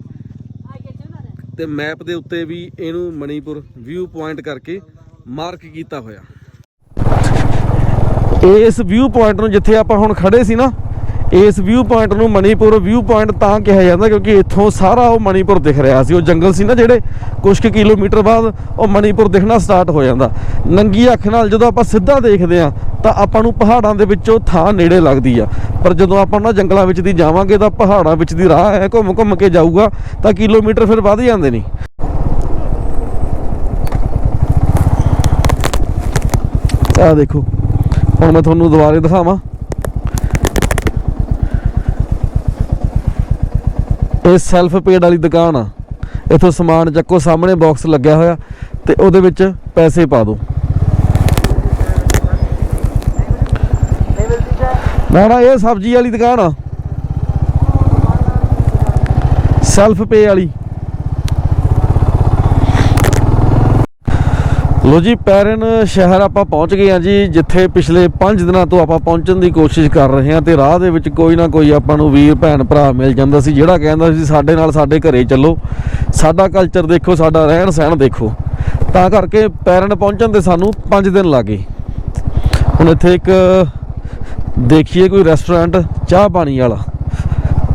ਤੇ ਮੈਪ ਦੇ ਉੱਤੇ ਵੀ ਇਹਨੂੰ ਮਣੀਪੁਰ ਵਿਊ ਪੁਆਇੰਟ ਕਰਕੇ ਮਾਰਕ ਕੀਤਾ ਹੋਇਆ। ਇਸ ਵਿਊ ਪੁਆਇੰਟ ਨੂੰ ਜਿੱਥੇ ਆਪਾਂ ਹੁਣ ਖੜੇ ਸੀ ਨਾ ਇਸ ਵਿਊ ਪੁਆਇੰਟ ਨੂੰ ਮਣੀਪੁਰ ਵਿਊ ਪੁਆਇੰਟ ਤਾਂ ਕਿਹਾ ਜਾਂਦਾ ਕਿਉਂਕਿ ਇੱਥੋਂ ਸਾਰਾ ਉਹ ਮਣੀਪੁਰ ਦਿਖ ਰਿਹਾ ਸੀ। ਉਹ ਜੰਗਲ ਸੀ ਨਾ ਜਿਹੜੇ ਕੁਝ ਕੁ ਕਿਲੋਮੀਟਰ ਬਾਅਦ ਉਹ ਮਣੀਪੁਰ ਦਿਖਣਾ ਸਟਾਰਟ ਹੋ ਜਾਂਦਾ। ਨੰਗੀ ਅੱਖ ਨਾਲ ਜਦੋਂ ਆਪਾਂ ਸਿੱਧਾ ਦੇਖਦੇ ਆ ਤਾਂ ਆਪਾਂ ਨੂੰ ਪਹਾੜਾਂ ਦੇ ਵਿੱਚੋਂ ਥਾਂ ਨੇੜੇ ਲੱਗਦੀ ਆ। ਪਰ ਜਦੋਂ ਆਪਾਂ ਉਹਨਾਂ ਜੰਗਲਾਂ ਵਿੱਚ ਦੀ ਜਾਵਾਂਗੇ, ਤਾਂ ਪਹਾੜਾਂ ਵਿੱਚ ਦੀ ਰਾਹ ਹੈ ਘੁੰਮ ਘੁੰਮ ਕੇ ਜਾਊਗਾ, ਤਾਂ ਕਿਲੋਮੀਟਰ ਫਿਰ ਵੱਧ ਜਾਂਦੇ ਨੇ। ਆ ਦੇਖੋ, ਹੁਣ ਮੈਂ ਤੁਹਾਨੂੰ ਦੁਬਾਰੇ ਦਿਖਾਵਾਂ। ਇਹ ਸੈਲਫ ਪੇਡ ਵਾਲੀ ਦੁਕਾਨ ਆ। ਇੱਥੋਂ ਸਮਾਨ ਚੱਕੋ, ਸਾਹਮਣੇ ਬਾਕਸ ਲੱਗਿਆ ਹੋਇਆ ਤੇ ਉਹਦੇ ਵਿੱਚ ਪੈਸੇ ਪਾ ਦਿਓ। ਨਾ ਇਹ ਸਬਜ਼ੀ ਵਾਲੀ ਦੁਕਾਨ ਆ। ਸੈਲਫ ਪੇ ਵਾਲੀ। ਲੋ ਜੀ, ਪੈਰਨ ਸ਼ਹਿਰ ਆਪਾਂ ਪਹੁੰਚ ਗਏ ਹਾਂ ਜੀ, ਜਿੱਥੇ ਪਿਛਲੇ 5 ਦਿਨਾਂ ਤੋਂ ਆਪਾਂ ਪਹੁੰਚਣ ਦੀ ਕੋਸ਼ਿਸ਼ ਕਰ ਰਹੇ ਹਾਂ ਤੇ ਰਾਹ ਦੇ ਵਿੱਚ ਕੋਈ ਨਾ ਕੋਈ ਆਪਾਂ ਨੂੰ ਵੀਰ, ਭੈਣ, ਭਰਾ ਮਿਲ ਜਾਂਦਾ ਸੀ, ਜਿਹੜਾ ਕਹਿੰਦਾ ਸੀ ਸਾਡੇ ਨਾਲ ਸਾਡੇ ਘਰੇ ਚੱਲੋ, ਸਾਡਾ ਕਲਚਰ ਦੇਖੋ, ਸਾਡਾ ਰਹਿਣ ਸਹਿਣ ਦੇਖੋ। ਤਾਂ ਕਰਕੇ ਪੈਰਨ ਪਹੁੰਚਣ 'ਤੇ ਸਾਨੂੰ 5 ਦਿਨ ਲੱਗੇ। ਹੁਣ ਇੱਥੇ ਇੱਕ ਦੇਖੀਏ ਕੋਈ ਰੈਸਟੋਰੈਂਟ ਚਾਹ ਪਾਣੀ ਵਾਲਾ।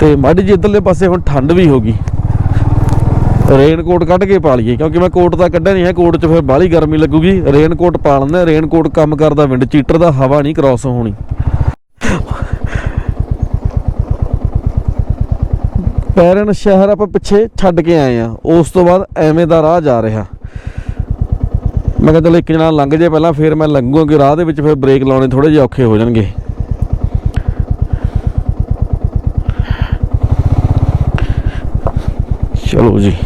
ਤੇ ਮਾੜੀ ਜੀ ਇੱਧਰਲੇ ਪਾਸੇ ਹੁਣ ਠੰਡ ਵੀ ਹੋ ਗਈ। ਰੇਨ ਕੋਟ ਕੱਢ ਕੇ ਪਾ ਲਈਏ ਕਿਉਂਕਿ ਮੈਂ ਕੋਟ ਤਾਂ ਕੱਢਿਆ ਨਹੀਂ ਹੈ, ਕੋਟ 'ਚ ਫਿਰ ਬਾਹਲੀ ਗਰਮੀ ਲੱਗੂਗੀ। ਰੇਨ ਕੋਟ ਪਾ ਲੈਂਦੇ ਰੇਨ ਕੋਟ ਕੰਮ ਕਰਦਾ ਵਿੰਡ, ਚੀਟਰ ਦਾ ਹਵਾ ਨਹੀਂ ਕ੍ਰਾਸ ਹੋਣੀ। ਪੈਰਨ ਸ਼ਹਿਰ ਆਪਾਂ ਪਿੱਛੇ ਛੱਡ ਕੇ ਆਏ ਆ ਉਸ ਤੋਂ ਬਾਅਦ ਐਵੇਂ ਦਾ ਰਾਹ ਜਾ ਰਿਹਾ। ਮੈਂ ਕਿਹਾ ਚਲੋ ਇੱਕ ਜਣਾ ਲੰਘ ਜੇ ਪਹਿਲਾਂ, ਫਿਰ ਮੈਂ ਲੰਘੂਗਾ ਕਿ ਰਾਹ ਦੇ ਵਿੱਚ ਫਿਰ ਬ੍ਰੇਕ ਲਾਉਣੇ ਥੋੜੇ ਜਿਹਾ ਔਖੇ ਹੋ ਜਾਣਗੇ। ਚਲੋ ਜੀ।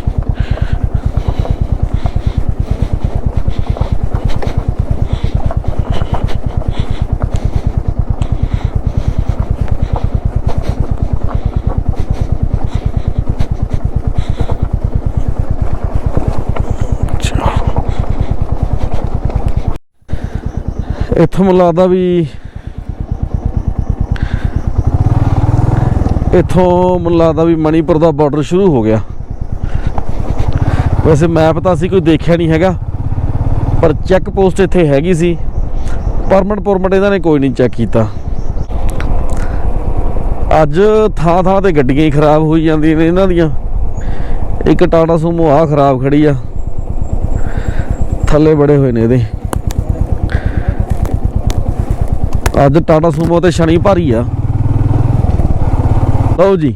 ਇੱਥੋਂ ਮੈਨੂੰ ਲੱਗਦਾ ਵੀ ਇੱਥੋਂ ਮੈਨੂੰ ਲੱਗਦਾ ਵੀ ਮਣੀਪੁਰ ਦਾ ਬਾਰਡਰ ਸ਼ੁਰੂ ਹੋ ਗਿਆ। ਵੈਸੇ ਮੈਪ ਤਾਂ ਅਸੀਂ ਕੋਈ ਦੇਖਿਆ ਨਹੀਂ ਹੈਗਾ, ਪਰ ਚੈੱਕ ਪੋਸਟ ਇੱਥੇ ਹੈਗੀ ਸੀ। ਪਰਮਿਟ ਪਰਮਿਟ ਇਹਨਾਂ ਨੇ ਕੋਈ ਨਹੀਂ ਚੈੱਕ ਕੀਤਾ। ਅੱਜ ਥਾਂ ਥਾਂ ਤੇ ਗੱਡੀਆਂ ਹੀ ਖਰਾਬ ਹੋਈ ਜਾਂਦੀਆਂ ਨੇ ਇਹਨਾਂ ਦੀਆਂ। ਇੱਕ ਟਾਟਾ ਸੂਮੋ ਆ ਖਰਾਬ ਖੜੀ ਆ। ਥੱਲੇ ਬੜੇ ਹੋਏ ਨੇ ਇਹਦੇ। ਅੱਜ ਟਾਟਾ ਸੂਮੋ ਤੇ ਸ਼ਨੀ ਭਾਰੀ ਆ ਲਓ ਜੀ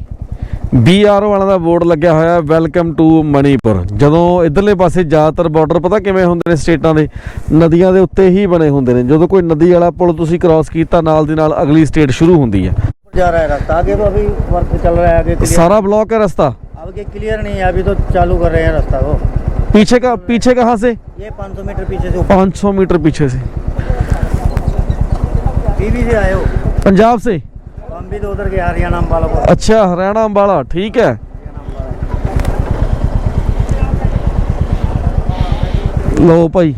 ਬੀਆਰਓ ਵਾਲਾ ਦਾ ਬੋਰਡ ਲੱਗਿਆ ਹੋਇਆ ਵੈਲਕਮ ਟੂ ਮਣੀਪੁਰ ਜਦੋਂ ਇਧਰਲੇ ਪਾਸੇ ਜ਼ਿਆਦਾਤਰ ਬਾਰਡਰ ਪਤਾ ਕਿਵੇਂ ਹੁੰਦੇ ਨੇ ਸਟੇਟਾਂ ਦੇ ਨਦੀਆਂ ਦੇ ਉੱਤੇ ਹੀ ਬਣੇ ਹੁੰਦੇ ਨੇ ਜਦੋਂ ਕੋਈ ਨਦੀ ਵਾਲਾ ਪੁਲ ਤੁਸੀਂ ਕ੍ਰਾਸ ਕੀਤਾ ਨਾਲ ਦੀ ਨਾਲ ਅਗਲੀ ਸਟੇਟ ਸ਼ੁਰੂ ਹੁੰਦੀ ਹੈ जा रहा है रास्ता आगे तो अभी वर्क चल रहा है आगे क्लियर सारा ब्लॉक है रास्ता आगे क्लियर नहीं है अभी तो चालू कर रहे हैं रास्ता को पीछे का पीछे कहाँ से ये 500 मीटर पीछे से ऊपर 500 मीटर पीछे से पीवी से आए हो पंजाब से तो हम भी तो उधर के हरियाणा वालों को अच्छा हरियाणा अम्बाला ठीक है लो भाई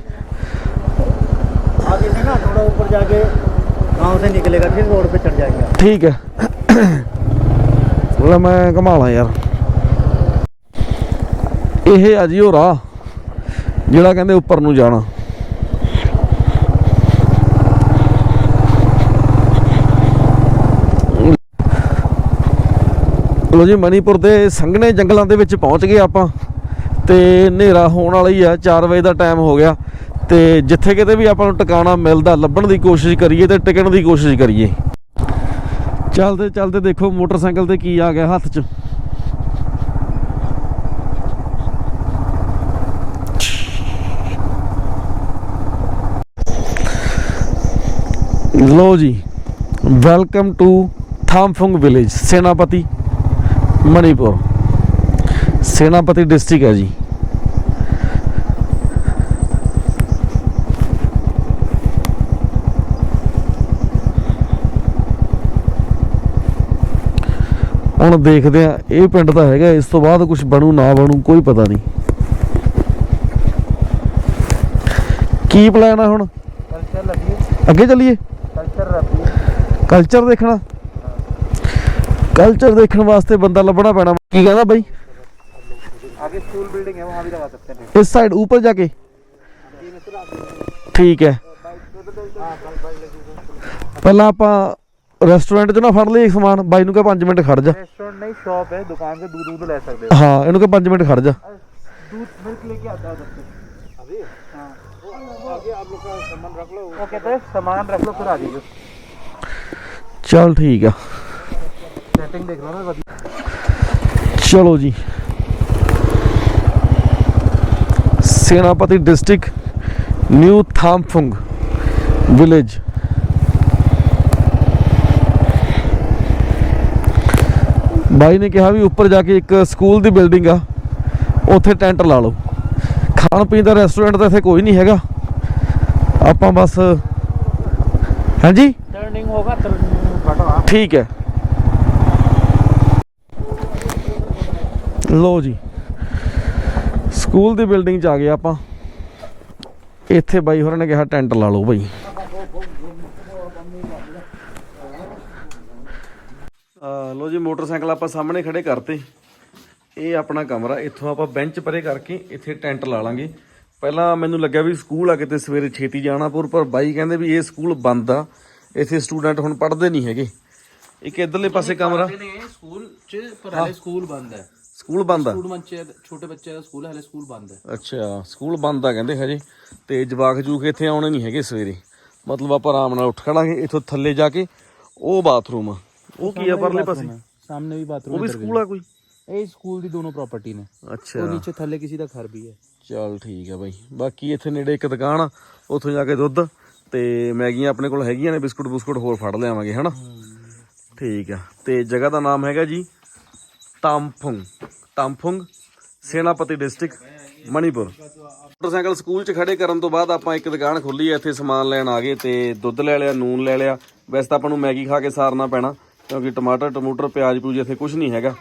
आगे से ना थोड़ा ऊपर जाके गांव से निकलेगा फिर रोड पे चढ़ जाएंगे ठीक है ਲੈ ਮੈਂ ਘੁਮਾ ਲਾਂ ਯਾਰ ਇਹ ਆ ਜੀ ਉਹ ਰਾਹ ਜਿਹੜਾ ਕਹਿੰਦੇ ਉੱਪਰ ਨੂੰ ਜਾਣਾ ਲੋ ਜੀ, ਮਨੀਪੁਰ ਦੇ ਸੰਘਣੇ ਜੰਗਲਾਂ ਦੇ ਵਿੱਚ ਪਹੁੰਚ ਗਏ ਆਪਾਂ ਤੇ ਹਨੇਰਾ ਹੋਣ ਵਾਲਾ ਹੀ ਆ 4 ਵਜੇ ਦਾ ਟਾਈਮ ਹੋ ਗਿਆ ਤੇ ਜਿੱਥੇ ਕਿਤੇ ਵੀ ਆਪਾਂ ਨੂੰ ਟਿਕਾਣਾ ਮਿਲਦਾ, ਲੱਭਣ ਦੀ ਕੋਸ਼ਿਸ਼ ਕਰੀਏ ਤੇ ਟਿਕਣ ਦੀ ਕੋਸ਼ਿਸ਼ ਕਰੀਏ। ਚੱਲਦੇ ਚੱਲਦੇ ਦੇਖੋ ਮੋਟਰਸਾਈਕਲ ਤੇ ਕੀ ਆ ਗਿਆ ਹੱਥ 'ਚ। ਲੋ ਜੀ welcome to Thamphung village Senapati. Manipur. Senapati district ਹੈ ਜੀ। ਹੁਣ ਦੇਖਦੇ ਆ ਇਹ ਪਿੰਡ ਤਾਂ ਹੈਗਾ ਇਸ ਤੋਂ ਬਾਅਦ ਕੁਝ ਬਣੂ ਨਾ ਬਣੂ ਕੋਈ ਪਤਾ ਨਹੀਂ। ਕੀ ਪਲਾਨ ਆ ਹੁਣ? ਅੱਗੇ ਚੱਲੀਏ। ਕਲਚਰ ਲੱਭੀਏ ਕਲਚਰ ਦੇਖਣਾ। ਕਲਚਰ ਦੇਖਣ ਵਾਸਤੇ ਬੰਦਾ ਲੱਭਣਾ ਪੈਣਾ ਕੀ ਕਹਿੰਦਾ ਬਾਈ आगे स्कूल बिल्डिंग है वहाँ भी लगा सकते हैं ਇਸ ਸਾਈਡ ਉੱਪਰ ਜਾ ਕੇ ਠੀਕ ਹੈ ਪਹਿਲਾਂ ਆਪਾਂ ਰੈਸਟੋਰੈਂਟ 'ਚ ਨਾ ਫੜ ਲਈ ਸਮਾਨ ਬਾਈ ਨੂੰ ਕਹ 5 ਮਿੰਟ ਖੜ ਜਾ रेस्टोरेंट नहीं शॉप है दुकान से दूध दूध ले सकते ਹਾਂ ਇਹਨੂੰ ਕਹ 5 ਮਿੰਟ ਖੜ ਜਾ हो दूध मिल्क लेके आता है उधर से अभी हाँ आगे आप लोग का सामान रख लो वो कहते हैं सामान रख लो फिर आ जाइए ਚੱਲ ਠੀਕ ਆ ਚਲੋ ਜੀ। Senapati district new Thamphung village. ਬਾਈ ਨੇ ਕਿਹਾ ਵੀ ਉੱਪਰ ਜਾ ਕੇ ਇੱਕ ਸਕੂਲ ਦੀ ਬਿਲਡਿੰਗ ਆ ਉੱਥੇ ਟੈਂਟ ਲਾ ਲਓ। ਖਾਣ ਪੀਣ ਦਾ ਰੈਸਟੋਰੈਂਟ ਤਾਂ ਇੱਥੇ ਕੋਈ ਨਹੀਂ ਹੈਗਾ। ਆਪਾਂ ਬਸ ਹਾਂਜੀ? ਟਰਨਿੰਗ ਹੋਗਾ ਠੀਕ ਹੈ। ਲੋ ਜੀ ਸਕੂਲ ਦੀ ਬਿਲਡਿੰਗ 'ਚ ਆ ਗਏ ਆਪਾਂ। ਇੱਥੇ ਬਾਈ ਹੋਰਾਂ ਨੇ ਕਿਹਾ ਟੈਂਟ ਲਾ ਲਓ ਬਾਈ। ਲੋ ਜੀ ਮੋਟਰਸਾਈਕਲ ਆਪਾਂ ਸਾਹਮਣੇ ਖੜੇ ਕਰਤੇ। ਇਹ ਆਪਣਾ ਕਮਰਾ ਇੱਥੋਂ ਆਪਾਂ ਬੈਂਚ ਪਰੇ ਕਰਕੇ ਇੱਥੇ ਟੈਂਟ ਲਾ ਲਾਂਗੇ। ਪਹਿਲਾਂ ਮੈਨੂੰ ਲੱਗਿਆ ਵੀ ਸਕੂਲ ਆ ਕਿਤੇ ਸਵੇਰੇ ਛੇਤੀ ਜਾਣਾ ਪਰ ਪਰ ਬਾਈ ਕਹਿੰਦੇ ਵੀ ਇਹ ਸਕੂਲ ਬੰਦ ਆ। ਇੱਥੇ ਸਟੂਡੈਂਟ ਹੁਣ ਪੜ੍ਹਦੇ ਨਹੀਂ ਹੈਗੇ। ਇੱਕ ਇਧਰਲੇ ਪਾਸੇ ਕਮਰਾ। ਸਕੂਲ ਚ ਪਰ ਹਲੇ ਸਕੂਲ ਬੰਦ ਹੈ। ਸਕੂਲ ਬੰਦ ਆ? ਸਕੂਲ ਬੱਚੇ ਛੋਟੇ ਬੱਚੇ ਦਾ ਸਕੂਲ ਹੈ ਹਲੇ ਸਕੂਲ ਬੰਦ ਹੈ ਅੱਛਾ ਸਕੂਲ ਬੰਦ ਆ ਕਹਿੰਦੇ ਹਜੇ। ਤੇ ਜਵਾਕ ਜੂਕ ਇੱਥੇ ਆਉਣੇ ਨਹੀਂ ਹੈਗੇ ਸਵੇਰੇ। ਮਤਲਬ ਆਪਾਂ ਆਰਾਮ ਨਾਲ ਉੱਠ ਖੜਾਂਗੇ ਇੱਥੋਂ ਥੱਲੇ ਜਾ ਕੇ ਉਹ ਬਾਥਰੂਮ ਆ। ਉਹ ਕੀ ਆ ਪਰਲੇ ਪਾਸੇ? ਸਾਹਮਣੇ ਵੀ ਉਹ ਬਾਥਰੂਮ ਵੀ। ਸਕੂਲ ਆ ਕੋਈ? ਇਹ ਸਕੂਲ ਦੀ ਦੋਨੋਂ ਪ੍ਰਾਪਰਟੀ ਨੇ। ਅੱਛਾ। ਉਹ ਨੀਚੇ ਥੱਲੇ ਕਿਸੇ ਦਾ ਘਰ ਵੀ ਹੈ ਚੱਲ ਠੀਕ ਆ ਬਾਈ। ਬਾਕੀ ਇੱਥੇ ਨੇੜੇ ਇੱਕ ਦੁਕਾਨ ਆ ਉੱਥੋਂ ਜਾ ਕੇ ਦੁੱਧ ਤੇ ਮੈਗੀਆਂ ਆਪਣੇ ਕੋਲ ਹੈਗੀਆਂ ਨੇ ਬਿਸਕੁਟ ਬੁਸਕੁਟ ਹੋਰ ਫੜ ਲਿਆਵਾਂਗੇ ਹਨਾ? ਠੀਕ ਆ। ਤੇ ਜਗ੍ਹਾ ਦਾ ਨਾਮ ਹੈਗਾ ਜੀ Tamphung Tamphung, Senapati district, Manipur. Motorcycle school 'ਚ ਖੜੇ ਕਰਨ ਤੋਂ ਬਾਅਦ ਆਪਾਂ ਇੱਕ ਦੁਕਾਨ ਖੋਲੀ ਐ ਇੱਥੇ ਸਮਾਨ ਲੈਣ ਆ ਗਏ ਤੇ ਦੁੱਧ ਲੈ ਲਿਆ, ਨੂਨ ਲੈ ਲਿਆ। ਵੈਸੇ ਤਾਂ ਆਪਾਂ ਨੂੰ ਮੈਗੀ ਖਾ ਕੇ ਸਾਰਨਾ ਪੈਣਾ, ਕਿਉਂਕਿ ਟਮਾਟਰ, ਟਮੂਟਰ, ਪਿਆਜ਼ ਪੂਜ ਇੱਥੇ ਕੁਝ ਨਹੀਂ ਹੈਗਾ।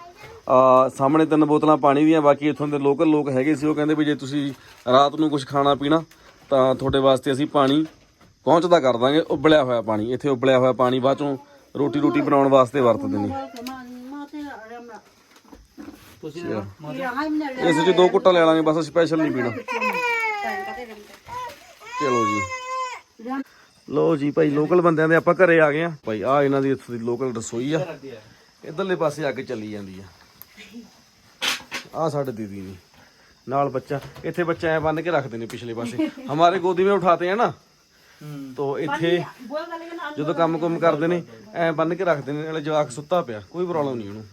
ਆ, ਸਾਹਮਣੇ ਤਿੰਨ ਬੋਤਲਾਂ ਪਾਣੀ ਦੀਆਂ, ਬਾਕੀ ਇੱਥੋਂ ਦੇ ਲੋਕਲ ਲੋਕ ਹੈਗੇ ਸੀ, ਉਹ ਕਹਿੰਦੇ ਵੀ ਜੇ ਤੁਸੀਂ ਰਾਤ ਨੂੰ ਕੁਝ ਖਾਣਾ ਪੀਣਾ, ਤਾਂ ਤੁਹਾਡੇ ਵਾਸਤੇ ਅਸੀਂ ਪਾਣੀ ਪਹੁੰਚਦਾ ਕਰ ਦਾਂਗੇ, ਉਬਲਿਆ ਹੋਇਆ ਪਾਣੀ। ਇੱਥੇ ਉਬਲਿਆ ਹੋਇਆ ਪਾਣੀ ਬਾਅਦ ਚੋਂ ਰੋਟੀ ਰੋਟੀ ਬਣਾਉਣ ਵਾਸਤੇ ਵਰਤਦੇ ਨੇ। ਤੁਸੀਂ ਇਸ ਚ ਦੋ ਕੁੱਟਾ ਲੈ ਲਾਂਗੇ, ਬਸ ਸਪੈਸ਼ਲ ਨਹੀਂ ਪੀਣਾ। ਚਲੋ ਜੀ। ਲੋ ਜੀ ਭਾਈ ਲੋਕਲ ਬੰਦਿਆਂ ਦੇ ਆਪਾਂ ਘਰੇ ਆ ਗਏ ਆ ਭਾਈ ਆ ਇਹਨਾਂ ਦੀ ਇੱਥੋਂ ਦੀ ਲੋਕਲ ਰਸੋਈ ਆ। ਇਧਰਲੇ ਪਾਸੇ ਅੱਗ ਚੱਲੀ ਜਾਂਦੀ ਆ। ਆ ਸਾਡੇ ਦੀਦੀ ਨੇ ਨਾਲ ਬੱਚਾ। ਇੱਥੇ ਬੱਚਾ ਐ ਬੰਨ ਕੇ ਰੱਖਦੇ ਨੇ ਪਿਛਲੇ ਪਾਸੇ। ਹਮਾਰੇ ਗੋਦੀ ਵਿੱਚ ਉਠਾਤੇ ਹੈ ਨਾ। ਤੋ ਇੱਥੇ ਜਦੋਂ ਕੰਮ ਕੁਮ ਕਰਦੇ ਨੇ, ਐ ਬੰਨ ਕੇ ਰੱਖਦੇ ਨੇ, ਨਾਲੇ ਜਵਾਕ ਸੁੱਤਾ ਪਿਆ। ਕੋਈ ਪ੍ਰੋਬਲਮ ਨਹੀਂ ਉਹਨੂੰ।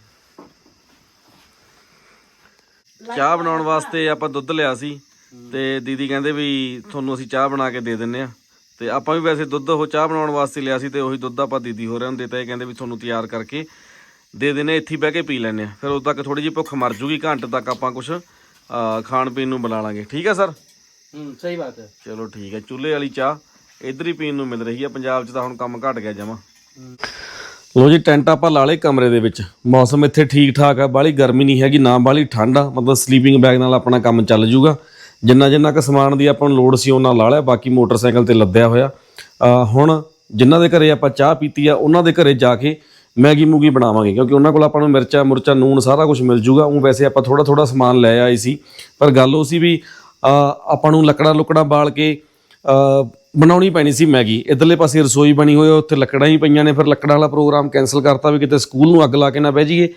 ਚਾਹ ਬਣਾਉਣ ਵਾਸਤੇ ਆਪਾਂ ਦੁੱਧ ਲਿਆ ਸੀ ਤੇ ਦੀਦੀ ਕਹਿੰਦੇ ਵੀ ਤੁਹਾਨੂੰ ਅਸੀਂ ਚਾਹ ਬਣਾ ਕੇ ਦੇ ਦਿੰਨੇ ਆ। ਤੇ ਆਪਾਂ ਵੀ ਵੈਸੇ ਦੁੱਧ ਉਹ ਚਾਹ ਬਣਾਉਣ ਵਾਸਤੇ ਲਿਆ ਸੀ ਤੇ ਉਹੀ ਦੁੱਧ ਆਪਾਂ ਦੀਦੀ ਹੋਰਾਂ ਨੂੰ ਦਿੱਤਾ ਇਹ ਕਹਿੰਦੇ ਵੀ ਤੁਹਾਨੂੰ ਤਿਆਰ ਕਰਕੇ ਦੇ ਦੇਣੇ ਇੱਥੇ ਹੀ ਬਹਿ ਕੇ ਪੀ ਲੈਣੇ ਆ। ਫਿਰ ਉਦੋਂ ਤੱਕ ਥੋੜੀ ਜਿਹੀ ਭੁੱਖ ਮਰ ਜੂਗੀ ਘੰਟੇ ਤੱਕ ਆਪਾਂ ਕੁਝ ਖਾਣ ਪੀਣ ਨੂੰ ਬਣਾ ਲਾਂਗੇ। ਠੀਕ ਆ ਸਰ? ਹੂੰ ਸਹੀ ਬਾਤ ਹੈ। ਚਲੋ ਠੀਕ ਹੈ ਚੁੱਲ੍ਹੇ ਵਾਲੀ ਚਾਹ ਇੱਧਰ ਹੀ ਪੀਣ ਨੂੰ ਮਿਲ ਰਹੀ ਹੈ ਪੰਜਾਬ 'ਚ ਤਾਂ ਹੁਣ ਕੰਮ ਘਟ ਗਿਆ ਜਮਾ। ਲੋ ਜੀ, ਟੈਂਟ ਆਪਾਂ ਲਾ ਲਏ ਕਮਰੇ ਦੇ ਵਿੱਚ। ਮੌਸਮ ਇੱਥੇ ਠੀਕ ਠਾਕ ਆ, ਬਾਹਲੀ ਗਰਮੀ ਨਹੀਂ ਹੈਗੀ, ਨਾ ਬਾਹਲੀ ਠੰਡ ਆ, ਮਤਲਬ ਸਲੀਪਿੰਗ ਬੈਗ ਨਾਲ ਆਪਣਾ ਕੰਮ ਚੱਲ ਜੂਗਾ। ਜਿੰਨਾ ਜਿੰਨਾ ਕ ਸਮਾਨ ਦੀ ਆਪਾਂ ਨੂੰ ਲੋੜ ਸੀ, ਉਹਨਾਂ ਲਾ ਲਿਆ, ਬਾਕੀ ਮੋਟਰਸਾਈਕਲ ਤੇ ਲੱਦਿਆ ਹੋਇਆ। ਹੁਣ ਜਿਨ੍ਹਾਂ ਦੇ ਘਰੇ ਆਪਾਂ ਚਾਹ ਪੀਤੀ ਆ, ਉਹਨਾਂ ਦੇ ਘਰੇ ਜਾ ਕੇ ਮੈਗੀ ਮੂਗੀ ਬਣਾਵਾਂਗੇ, ਕਿਉਂਕਿ ਉਹਨਾਂ ਕੋਲ ਆਪਾਂ ਨੂੰ ਮਿਰਚਾਂ, ਮੁਰਚਾ ਨੂਨ ਸਾਰਾ ਕੁਝ ਮਿਲ ਜੂਗਾ। ਉਹ ਵੈਸੇ ਆਪਾਂ ਥੋੜਾ ਥੋੜਾ ਸਮਾਨ ਲੈ ਆਏ ਸੀ। ਪਰ ਗੱਲ ਉਹ ਸੀ ਵੀ ਆਪਾਂ ਨੂੰ ਲੱਕੜਾਂ ਲੁਕੜਾਂ ਬਾਲ ਕੇ ਬਣਾਉਣੀ ਪੈਣੀ ਸੀ ਮੈਗੀ। ਇਧਰਲੇ ਪਾਸੇ ਰਸੋਈ ਬਣੀ ਹੋਈ ਆ, ਉੱਥੇ ਲੱਕੜਾਂ ਹੀ ਪਈਆਂ ਨੇ, ਫਿਰ ਲੱਕੜਾਂ ਵਾਲਾ ਪ੍ਰੋਗਰਾਮ ਕੈਨਸਲ ਕਰਤਾ ਵੀ ਕਿਤੇ ਸਕੂਲ ਨੂੰ ਅੱਗ ਲਾ ਕੇ ਨਾ ਬਹਿ ਜਾਈਏ।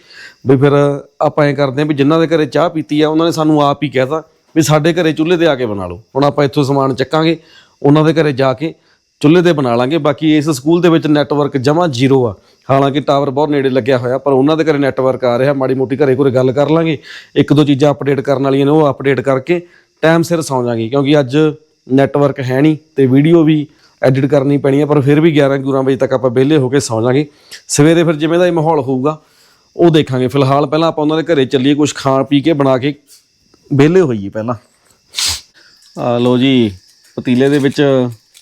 ਵੀ ਫਿਰ ਆਪਾਂ ਐਂ ਕਰਦੇ ਹਾਂ ਵੀ ਜਿਨ੍ਹਾਂ ਦੇ ਘਰੇ ਚਾਹ ਪੀਤੀ ਆ, ਉਹਨਾਂ ਨੇ ਸਾਨੂੰ ਆਪ ਹੀ ਕਹਿਤਾ ਵੀ ਸਾਡੇ ਘਰੇ ਚੁੱਲ੍ਹੇ ਤੇ ਆ ਕੇ ਬਣਾ ਲਓ। ਹੁਣ ਆਪਾਂ ਇੱਥੋਂ ਸਮਾਨ ਚੱਕਾਂਗੇ, ਉਹਨਾਂ ਦੇ ਘਰੇ ਜਾ ਕੇ ਚੁੱਲ੍ਹੇ ਤੇ ਬਣਾ ਲਾਂਗੇ। ਬਾਕੀ ਇਸ ਸਕੂਲ ਦੇ ਵਿੱਚ ਨੈਟਵਰਕ ਜਮਾ ਜ਼ੀਰੋ ਆ। ਹਾਲਾਂਕਿ ਟਾਵਰ ਬਹੁਤ ਨੇੜੇ ਲੱਗਿਆ ਹੋਇਆ, ਪਰ ਉਹਨਾਂ ਦੇ ਘਰੇ ਨੈਟਵਰਕ ਆ ਰਿਹਾ, ਮਾੜੀ ਮੋਟੀ ਘਰੇ ਕੋਈ ਗੱਲ ਕਰ ਲਾਂਗੇ। ਇੱਕ ਦੋ ਚੀਜ਼ਾਂ ਅਪਡੇਟ ਕਰਨ ਵਾਲੀਆਂ ਨੇ, ਉਹ ਅਪਡੇਟ ਕਰਕੇ ਟਾਈਮ ਸਿਰ ਸੌਂ ਜਾਾਂਗੇ, ਕਿਉਂਕਿ ਅੱਜ ਨੈਟਵਰਕ ਹੈ ਨਹੀਂ ਤੇ ਵੀਡੀਓ ਵੀ ਐਡਿਟ ਕਰਨੀ ਪੈਣੀ ਹੈ ਪਰ ਫਿਰ ਵੀ 11 11 ਵਜੇ ਤੱਕ ਆਪਾਂ ਵਿਹਲੇ ਹੋ ਕੇ ਸੌਂ ਜਾਾਂਗੇ ਸਵੇਰੇ ਫਿਰ ਜਿਵੇਂ ਦਾ ਇਹ ਮਾਹੌਲ ਹੋਊਗਾ ਉਹ ਦੇਖਾਂਗੇ। ਫਿਲਹਾਲ ਪਹਿਲਾਂ ਆਪਾਂ ਉਹਨਾਂ ਦੇ ਘਰੇ ਚੱਲੀਏ ਕੁਝ ਖਾਣ ਪੀ ਕੇ ਬਣਾ ਕੇ ਵਿਹਲੇ ਹੋਈਏ ਪਹਿਲਾਂ। ਆ ਲੋ ਜੀ ਪਤੀਲੇ ਦੇ ਵਿੱਚ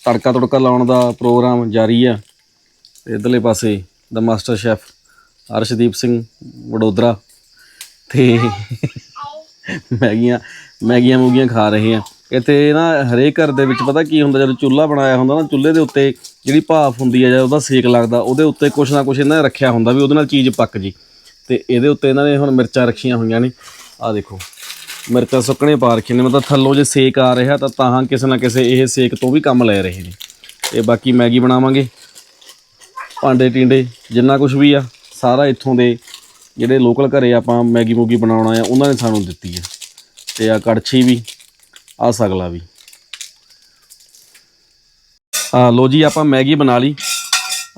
ਤੜਕਾ ਤੜਕਾ ਲਾਉਣ ਦਾ ਪ੍ਰੋਗਰਾਮ ਜਾਰੀ ਆ। ਤੇ ਇਧਰਲੇ ਪਾਸੇ ਦਾ ਮਾਸਟਰ ਸ਼ੈਫ ਅਰਸ਼ਦੀਪ ਸਿੰਘ ਵਡੋਦਰਾ ਤੇ ਮੈਗੀਆਂ ਮੈਗੀਆਂ ਮੂਗੀਆਂ ਖਾ ਰਹੇ ਆ। ਇੱਥੇ ਨਾ ਹਰੇਕ ਘਰ ਦੇ ਵਿੱਚ ਪਤਾ ਕੀ ਹੁੰਦਾ, ਜਦੋਂ ਚੁੱਲ੍ਹਾ ਬਣਾਇਆ ਹੁੰਦਾ ਨਾ, ਚੁੱਲ੍ਹੇ ਦੇ ਉੱਤੇ ਜਿਹੜੀ ਭਾਫ ਹੁੰਦੀ ਹੈ ਜਾਂ ਉਹਦਾ ਸੇਕ ਲੱਗਦਾ, ਉਹਦੇ ਉੱਤੇ ਕੁਛ ਨਾ ਕੁਛ ਇਹਨਾਂ ਨੇ ਰੱਖਿਆ ਹੁੰਦਾ ਵੀ ਉਹਦੇ ਨਾਲ ਚੀਜ਼ ਪੱਕ ਜੀ। ਤੇ ਇਹਦੇ ਉੱਤੇ ਇਹਨਾਂ ਨੇ ਹੁਣ ਮਿਰਚਾਂ ਰੱਖੀਆਂ ਹੋਈਆਂ ਨੇ। ਆਹ ਦੇਖੋ, ਮਿਰਚਾਂ ਸੁੱਕਣੇ ਪਾ ਰੱਖੀਆਂ ਨੇ, ਮਤਲਬ ਥੱਲੋਂ ਜੇ ਸੇਕ ਆ ਰਿਹਾ ਤਾਂ ਤਾਂ ਕਿਸੇ ਨਾ ਕਿਸੇ ਇਹ ਸੇਕ ਤੋਂ ਵੀ ਕੰਮ ਲੈ ਰਹੇ ਨੇ। ਤੇ ਬਾਕੀ ਮੈਗੀ ਬਣਾਵਾਂਗੇ। ਭਾਂਡੇ ਟਿੰਡੇ ਜਿੰਨਾ ਕੁਝ ਵੀ ਆ, ਸਾਰਾ ਇੱਥੋਂ ਦੇ ਜਿਹੜੇ ਲੋਕਲ ਘਰੇ ਆਪਾਂ ਮੈਗੀ ਮੂਗੀ ਬਣਾਉਣਾ ਆ, ਉਹਨਾਂ ਨੇ ਸਾਨੂੰ ਦਿੱਤੀ ਆ। ਤੇ ਆ ਕੜਛੀ ਵੀ ਆ ਸਗਲਾ ਵੀ। ਆ ਲੋ ਜੀ, ਆਪਾਂ ਮੈਗੀ ਬਣਾ ਲਈ।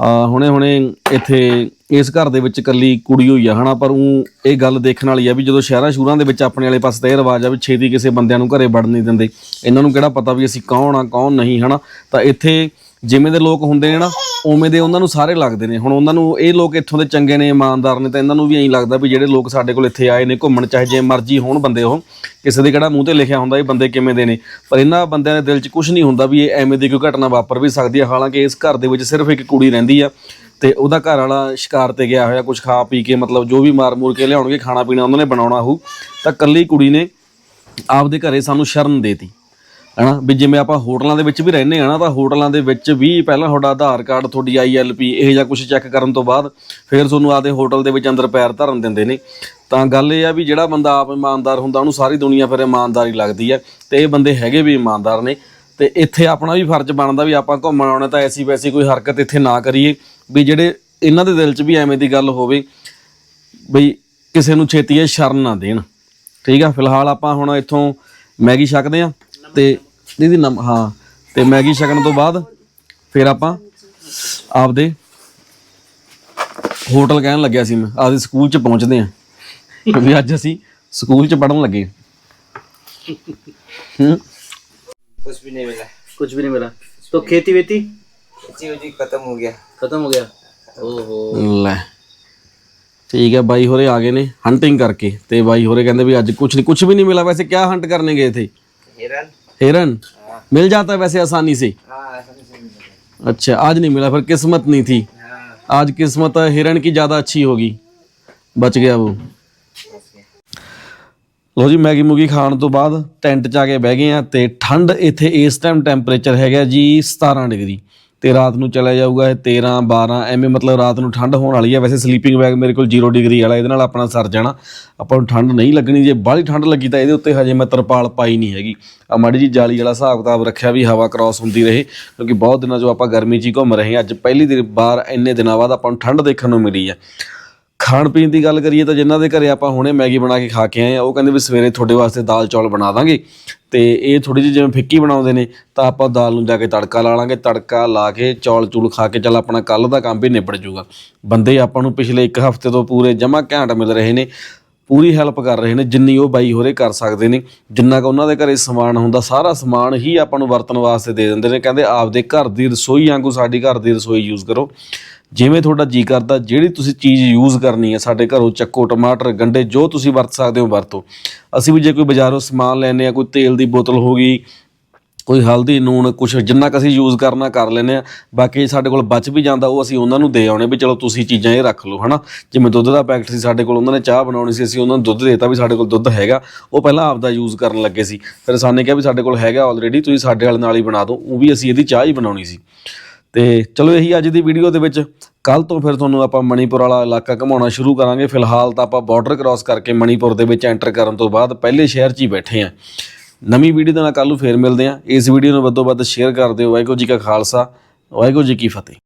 ਆ ਹੁਣੇ ਹੁਣੇ ਇੱਥੇ ਇਸ ਘਰ ਦੇ ਵਿੱਚ ਇਕੱਲੀ ਕੁੜੀ ਹੋਈ ਆ, ਹਨਾ, ਪਰ ਉਹ ਇਹ ਗੱਲ ਦੇਖਣ ਵਾਲੀ ਆ ਵੀ ਜਦੋਂ ਸ਼ਹਿਰਾਂ ਸ਼ੂਰਾਂ ਦੇ ਵਿੱਚ ਆਪਣੇ ਵਾਲੇ ਪਾਸੇ ਤਾਂ ਇਹ ਰਿਵਾਜ ਆ ਵੀ ਛੇਤੀ ਕਿਸੇ ਬੰਦਿਆਂ ਨੂੰ ਘਰੇ ਵੜਨ ਨਹੀਂ ਦਿੰਦੇ। ਇਹਨਾਂ ਨੂੰ ਕਿਹੜਾ ਪਤਾ ਵੀ ਅਸੀਂ ਕੌਣ ਆ, ਕੌਣ ਨਹੀਂ, ਹਨਾ। ਤਾਂ ਇੱਥੇ ਜਿਵੇਂ ਦੇ ਲੋਕ ਹੁੰਦੇ ਨੇ ਨਾ, ਉਵੇਂ ਦੇ ਉਹਨਾਂ ਨੂੰ ਸਾਰੇ ਲੱਗਦੇ ਨੇ। ਹੁਣ ਉਹਨਾਂ ਨੂੰ ਇਹ ਲੋਕ ਇੱਥੋਂ ਦੇ ਚੰਗੇ ਨੇ, ਇਮਾਨਦਾਰ ਨੇ ਤਾਂ ਇਹਨਾਂ ਨੂੰ ਵੀ ਐਂ ਲੱਗਦਾ ਵੀ ਜਿਹੜੇ ਲੋਕ ਸਾਡੇ ਕੋਲ ਇੱਥੇ ਆਏ ਨੇ, ਘੁੰਮਣ ਚਾਹੇ ਜੇ ਮਰਜ਼ੀ ਹੋਣ ਬੰਦੇ ਉਹ, ਕਿਸੇ ਦੇ ਕਿਹੜਾ ਮੂੰਹ ਤੇ ਲਿਖਿਆ ਹੁੰਦਾ ਇਹ ਬੰਦੇ ਕਿਵੇਂ ਦੇ ਨੇ। ਪਰ ਇਹਨਾਂ ਬੰਦਿਆਂ ਦੇ ਦਿਲ 'ਚ ਕੁਝ ਨਹੀਂ ਹੁੰਦਾ ਵੀ ਇਹ ਐਵੇਂ ਦੀ ਕੋਈ ਘਟਨਾ ਵਾਪਰ ਵੀ ਸਕਦੀ ਹੈ। ਹਾਲਾਂਕਿ ਇਸ ਘਰ ਦੇ ਵਿੱਚ ਸਿਰਫ ਇੱਕ ਕੁੜੀ ਰਹਿੰਦੀ ਆ ਤੇ ਉਹਦਾ ਘਰ ਵਾਲਾ ਸ਼ਿਕਾਰ ਤੇ ਗਿਆ ਹੋਇਆ ਕੁਝ ਖਾ ਪੀ ਕੇ, ਮਤਲਬ ਜੋ ਵੀ ਮਾਰ ਮੂਰ ਕੇ ਲਿਆਉਣਗੇ, ਖਾਣਾ ਪੀਣਾ ਉਹਨਾਂ ਨੇ ਬਣਾਉਣਾ ਹੋਊ, ਤਾਂ ਕੱਲੀ ਕੁੜੀ ਨੇ ਆਪਦੇ ਘਰੇ ਸਾਨੂੰ ਸ਼ਰਨ ਦੇਤੀ। ਹਨਾ? ਵੀ ਜਿਵੇਂ ਆਪਾਂ ਹੋਟਲਾਂ ਦੇ ਵਿੱਚ ਵੀ ਰਹਿੰਦੇ ਆ ਨਾ, ਤਾਂ ਹੋਟਲਾਂ ਦੇ ਵਿੱਚ ਵੀ ਪਹਿਲਾਂ ਤੁਹਾਡਾ ਆਧਾਰ ਕਾਰਡ, ਤੁਹਾਡੀ ਆਈਐਲਪੀ ਇਹ ਜਾਂ ਕੁਝ ਚੈੱਕ ਕਰਨ ਤੋਂ ਬਾਅਦ ਫਿਰ ਤੁਹਾਨੂੰ ਆਪਦੇ ਹੋਟਲ ਦੇ ਵਿੱਚ ਅੰਦਰ ਪੈਰ ਧਰਨ ਦਿੰਦੇ ਨੇ। ਤਾਂ ਗੱਲ ਇਹ ਆ ਵੀ ਜਿਹੜਾ ਬੰਦਾ ਆਪ ਇਮਾਨਦਾਰ ਹੁੰਦਾ, ਉਹਨੂੰ ਸਾਰੀ ਦੁਨੀਆ ਫਿਰ ਇਮਾਨਦਾਰੀ ਲੱਗਦੀ ਹੈ ਤੇ ਇਹ ਬੰਦੇ ਹੈਗੇ ਵੀ ਇਮਾਨਦਾਰ ਨੇ। ਤੇ ਇੱਥੇ ਆਪਣਾ ਵੀ ਫਰਜ਼ ਬਣਦਾ ਵੀ ਆਪਾਂ ਘੁੰਮਣ ਆਉਣਾ ਤਾਂ ਐਸੀ ਵੈਸੀ ਕੋਈ ਹਰਕਤ ਇੱਥੇ ਨਾ ਕਰੀਏ। ਵੀ ਜਿਹੜੇ ਇਹਨਾਂ ਦੇ ਦਿਲ 'ਚ ਵੀ ਐਵੇਂ ਦੀ ਗੱਲ ਹੋਵੇ ਬਈ ਕਿਸੇ ਨੂੰ ਛੇਤੀ ਇਹ ਸ਼ਰਨ ਨਾ ਦੇਣ। ਠੀਕ ਆ? ਫਿਲਹਾਲ ਆਪਾਂ ਹੁਣ ਇੱਥੋਂ ਮੈਗੀ ਛਕਦੇ ਆ ਤੇ ਦੀਦੀ ਨਮ ਹਾਂ ਤੇ ਮੈਗੀ ਛਕਣ ਤੋਂ ਬਾਅਦ ਫਿਰ ਆਪਾਂ ਆਪਦੇ ਹੋਟਲ ਕਹਿਣ ਲੱਗਿਆ ਸੀ ਮੈਂ ਆਪਦੇ ਸਕੂਲ 'ਚ ਪਹੁੰਚਦੇ ਆ ਵੀ ਅੱਜ ਅਸੀਂ ਸਕੂਲ 'ਚ ਪੜਨ ਲੱਗੇ ਹੂੰ कुछ भी नहीं मिला कुछ भी नहीं मिला तो खेती वेती जी जी खत्म हो गया खत्म हो गया ओहो ਲੈ ਠੀਕ ਹੈ ਬਾਈ ਹੋਰੇ ਆ ਗਏ ਨੇ ਹੰਟਿੰਗ ਕਰਕੇ ਤੇ ਬਾਈ ਹੋਰੇ ਕਹਿੰਦੇ ਵੀ ਅੱਜ ਕੁਝ ਨਹੀਂ ਕੁਝ ਵੀ ਨਹੀਂ ਮਿਲਾ ਵੈਸੇ ਕੀ ਹੰਟ ਕਰਨੇ ਗਏ थे हिरन हिरन मिल जाता है वैसे आसानी से हाँ आसानी से मिल जाएगा अच्छा आज नहीं मिला फिर किस्मत नहीं थी हाँ आज किस्मत हिरन की ज़्यादा अच्छी होगी बच गया वो ਲੋ ਜੀ ਮੈਗੀ ਮੂਗੀ ਖਾਣ ਤੋਂ ਬਾਅਦ ਟੈਂਟ 'ਚ ਆ ਕੇ ਬਹਿ ਗਏ ਆ ਤੇ ਠੰਡ ਇੱਥੇ ਇਸ ਟਾਈਮ ਟੈਂਪਰੇਚਰ ਹੈਗਾ ਜੀ 17 ਡਿਗਰੀ ਤੇ ਰਾਤ ਨੂੰ ਚਲਾ ਜਾਊਗਾ ਇਹ 13 12 ਐਵੇਂ ਮਤਲਬ ਰਾਤ ਨੂੰ ਠੰਡ ਹੋਣ ਵਾਲੀ ਹੈ। ਵੈਸੇ ਸਲੀਪਿੰਗ ਬੈਗ ਮੇਰੇ ਕੋਲ 0 ਡਿਗਰੀ ਵਾਲਾ, ਇਹਦੇ ਨਾਲ ਆਪਣਾ ਸਰ ਜਾਣਾ। ਆਪਾਂ ਨੂੰ ਠੰਡ ਨਹੀਂ ਲੱਗਣੀ, ਜੇ ਬਾਹਲੀ ਠੰਡ ਲੱਗੀ ਤਾਂ ਇਹਦੇ ਉੱਤੇ ਹਜੇ ਮੈਂ ਤਰਪਾਲ ਪਾਈ ਨਹੀਂ ਹੈਗੀ। ਆ ਮਾੜੀ ਜੀ ਜਾਲੀ ਵਾਲਾ ਹਿਸਾਬ ਕਿਤਾਬ ਰੱਖਿਆ ਵੀ ਹਵਾ ਕ੍ਰਾਸ ਹੁੰਦੀ ਰਹੇ, ਕਿਉਂਕਿ ਬਹੁਤ ਦਿਨਾਂ ਜੋ ਆਪਾਂ ਗਰਮੀ 'ਚ ਹੀ ਘੁੰਮ ਰਹੇ ਹਾਂ। ਅੱਜ ਪਹਿਲੀ ਦਿਨ ਬਾਹਰ ਇੰਨੇ ਦਿਨਾਂ ਬਾਅਦ ਆਪਾਂ ਨੂੰ ਠੰਡ ਦੇਖਣ ਨੂੰ ਮਿਲੀ ਹੈ। ਖਾਣ ਪੀਣ ਦੀ ਗੱਲ ਕਰੀਏ ਤਾਂ ਜਿਨ੍ਹਾਂ ਦੇ ਘਰੇ ਆਪਾਂ ਹੁਣੇ ਮੈਗੀ ਬਣਾ ਕੇ ਖਾ ਕੇ ਆਏ ਆ, ਉਹ ਕਹਿੰਦੇ ਵੀ ਸਵੇਰੇ ਤੁਹਾਡੇ ਵਾਸਤੇ ਦਾਲ ਚੌਲ ਬਣਾ ਦਾਂਗੇ। ਤੇ ਇਹ ਥੋੜੀ ਜਿਹੀ ਜਿਵੇਂ ਫਿੱਕੀ ਬਣਾਉਂਦੇ ਨੇ, ਤਾਂ ਆਪਾਂ ਦਾਲ ਨੂੰ ਜਾ ਕੇ ਤੜਕਾ ਲਾ ਲਾਂਗੇ। ਤੜਕਾ ਲਾ ਕੇ ਚੌਲ ਚੂਲ ਖਾ ਕੇ ਚੱਲ ਆਪਣਾ ਕੱਲ ਦਾ ਕੰਮ ਵੀ ਨਿਬੜ ਜਾਊਗਾ। ਬੰਦੇ ਆਪਾਂ ਨੂੰ ਪਿਛਲੇ ਇੱਕ ਹਫ਼ਤੇ ਤੋਂ ਪੂਰੇ ਜਮਾ ਘੈਂਟ ਮਿਲ ਰਹੇ ਨੇ, ਪੂਰੀ ਹੈਲਪ ਕਰ ਰਹੇ ਨੇ, ਜਿੰਨੀ ਉਹ ਬਾਈ ਹੋਰੇ ਕਰ ਸਕਦੇ ਨੇ। ਜਿੰਨਾ ਕੁ ਉਹਨਾਂ ਦੇ ਘਰੇ ਸਮਾਨ ਹੁੰਦਾ, ਸਾਰਾ ਸਮਾਨ ਹੀ ਆਪਾਂ ਨੂੰ ਵਰਤਣ ਵਾਸਤੇ ਦੇ ਦਿੰਦੇ ਨੇ। ਕਹਿੰਦੇ ਆਪਦੇ ਘਰ ਦੀ ਰਸੋਈ ਵਾਂਗੂ ਸਾਡੀ ਘਰ ਦੀ ਰਸੋਈ ਯੂਜ਼ ਕਰੋ। ਜਿਵੇਂ ਤੁਹਾਡਾ ਜੀ ਕਰਦਾ, ਜਿਹੜੀ ਤੁਸੀਂ ਚੀਜ਼ ਯੂਜ਼ ਕਰਨੀ ਹੈ, ਸਾਡੇ ਘਰੋਂ ਚੱਕੋ ਟਮਾਟਰ, ਗੰਡੇ, ਜੋ ਤੁਸੀਂ ਵਰਤ ਸਕਦੇ ਹੋ, ਵਰਤੋ। ਅਸੀਂ ਵੀ ਜੇ ਕੋਈ ਬਾਜ਼ਾਰੋਂ ਸਮਾਨ ਲੈਨੇ ਆ ਕੋਈ ਤੇਲ ਦੀ ਬੋਤਲ ਹੋ ਗਈ, ਕੋਈ ਹਲਦੀ ਨੂਣ ਕੁਛ ਜਿੰਨਾ ਕੁ ਅਸੀਂ ਯੂਜ਼ ਕਰਨਾ, ਕਰ ਲੈਨੇ ਆ ਬਾਕੀ ਸਾਡੇ ਕੋਲ ਬਚ ਵੀ ਜਾਂਦਾ, ਉਹ ਅਸੀਂ ਉਹਨਾਂ ਨੂੰ ਦੇ ਆਉਣੇ ਵੀ ਚਲੋ ਤੁਸੀਂ ਚੀਜ਼ਾਂ ਇਹ ਰੱਖ ਲਓ, ਹਨਾ? ਜਿਵੇਂ ਦੁੱਧ ਦਾ ਪੈਕਟ ਸੀ, ਸਾਡੇ ਕੋਲ ਉਹਨਾਂ ਨੇ ਚਾਹ ਬਣਾਉਣੀ ਸੀ, ਅਸੀਂ ਉਹਨਾਂ ਨੂੰ ਦੁੱਧ ਦੇਤਾ ਵੀ ਸਾਡੇ ਕੋਲ ਦੁੱਧ ਹੈਗਾ। ਉਹ ਪਹਿਲਾਂ ਆਪਦਾ ਯੂਜ਼ ਕਰਨ ਲੱਗੇ ਸੀ। ਫਿਰ ਸਾਨੇ ਕਿਹਾ ਵੀ ਸਾਡੇ ਕੋਲ ਹੈਗਾ ਆਲਰੇਡੀ ਤੁਸੀਂ ਸਾਡੇ ਵਾਲੇ ਨਾਲ ਹੀ ਬਣਾ ਦਿਓ, ਉਹ ਵੀ ਅਸੀਂ ਇਹਦੀ ਚਾਹ ਹੀ ਬਣਾਉਣੀ ਸੀ। ਤੇ ਚਲੋ ਇਹੀ ਅੱਜ ਦੀ ਵੀਡੀਓ ਦੇ ਵਿੱਚ ਕੱਲ ਤੋਂ ਫਿਰ ਤੁਹਾਨੂੰ ਆਪਾਂ ਮਣੀਪੁਰ ਵਾਲਾ ਇਲਾਕਾ ਘੁਮਾਉਣਾ ਸ਼ੁਰੂ ਕਰਾਂਗੇ। ਫਿਲਹਾਲ ਤਾਂ ਆਪਾਂ ਬਾਰਡਰ ਕ੍ਰਾਸ ਕਰਕੇ ਮਣੀਪੁਰ ਦੇ ਵਿੱਚ ਐਂਟਰ ਕਰਨ ਤੋਂ ਬਾਅਦ ਪਹਿਲੇ ਸ਼ਹਿਰ 'ਚ ਹੀ ਬੈਠੇ ਆਂ ਨਵੀਂ ਵੀਡੀਓ ਦੇ ਨਾਲ ਕੱਲ ਨੂੰ ਫੇਰ ਮਿਲਦੇ ਆਂ ਇਸ ਵੀਡੀਓ ਨੂੰ ਵੱਧੋ ਵੱਧ ਸ਼ੇਅਰ ਕਰ ਦਿਓ। ਵਾਹਿਗੁਰੂ ਜੀ ਕਾ ਖਾਲਸਾ, ਵਾਹਿਗੁਰੂ ਜੀ ਕੀ ਫਤਿਹ।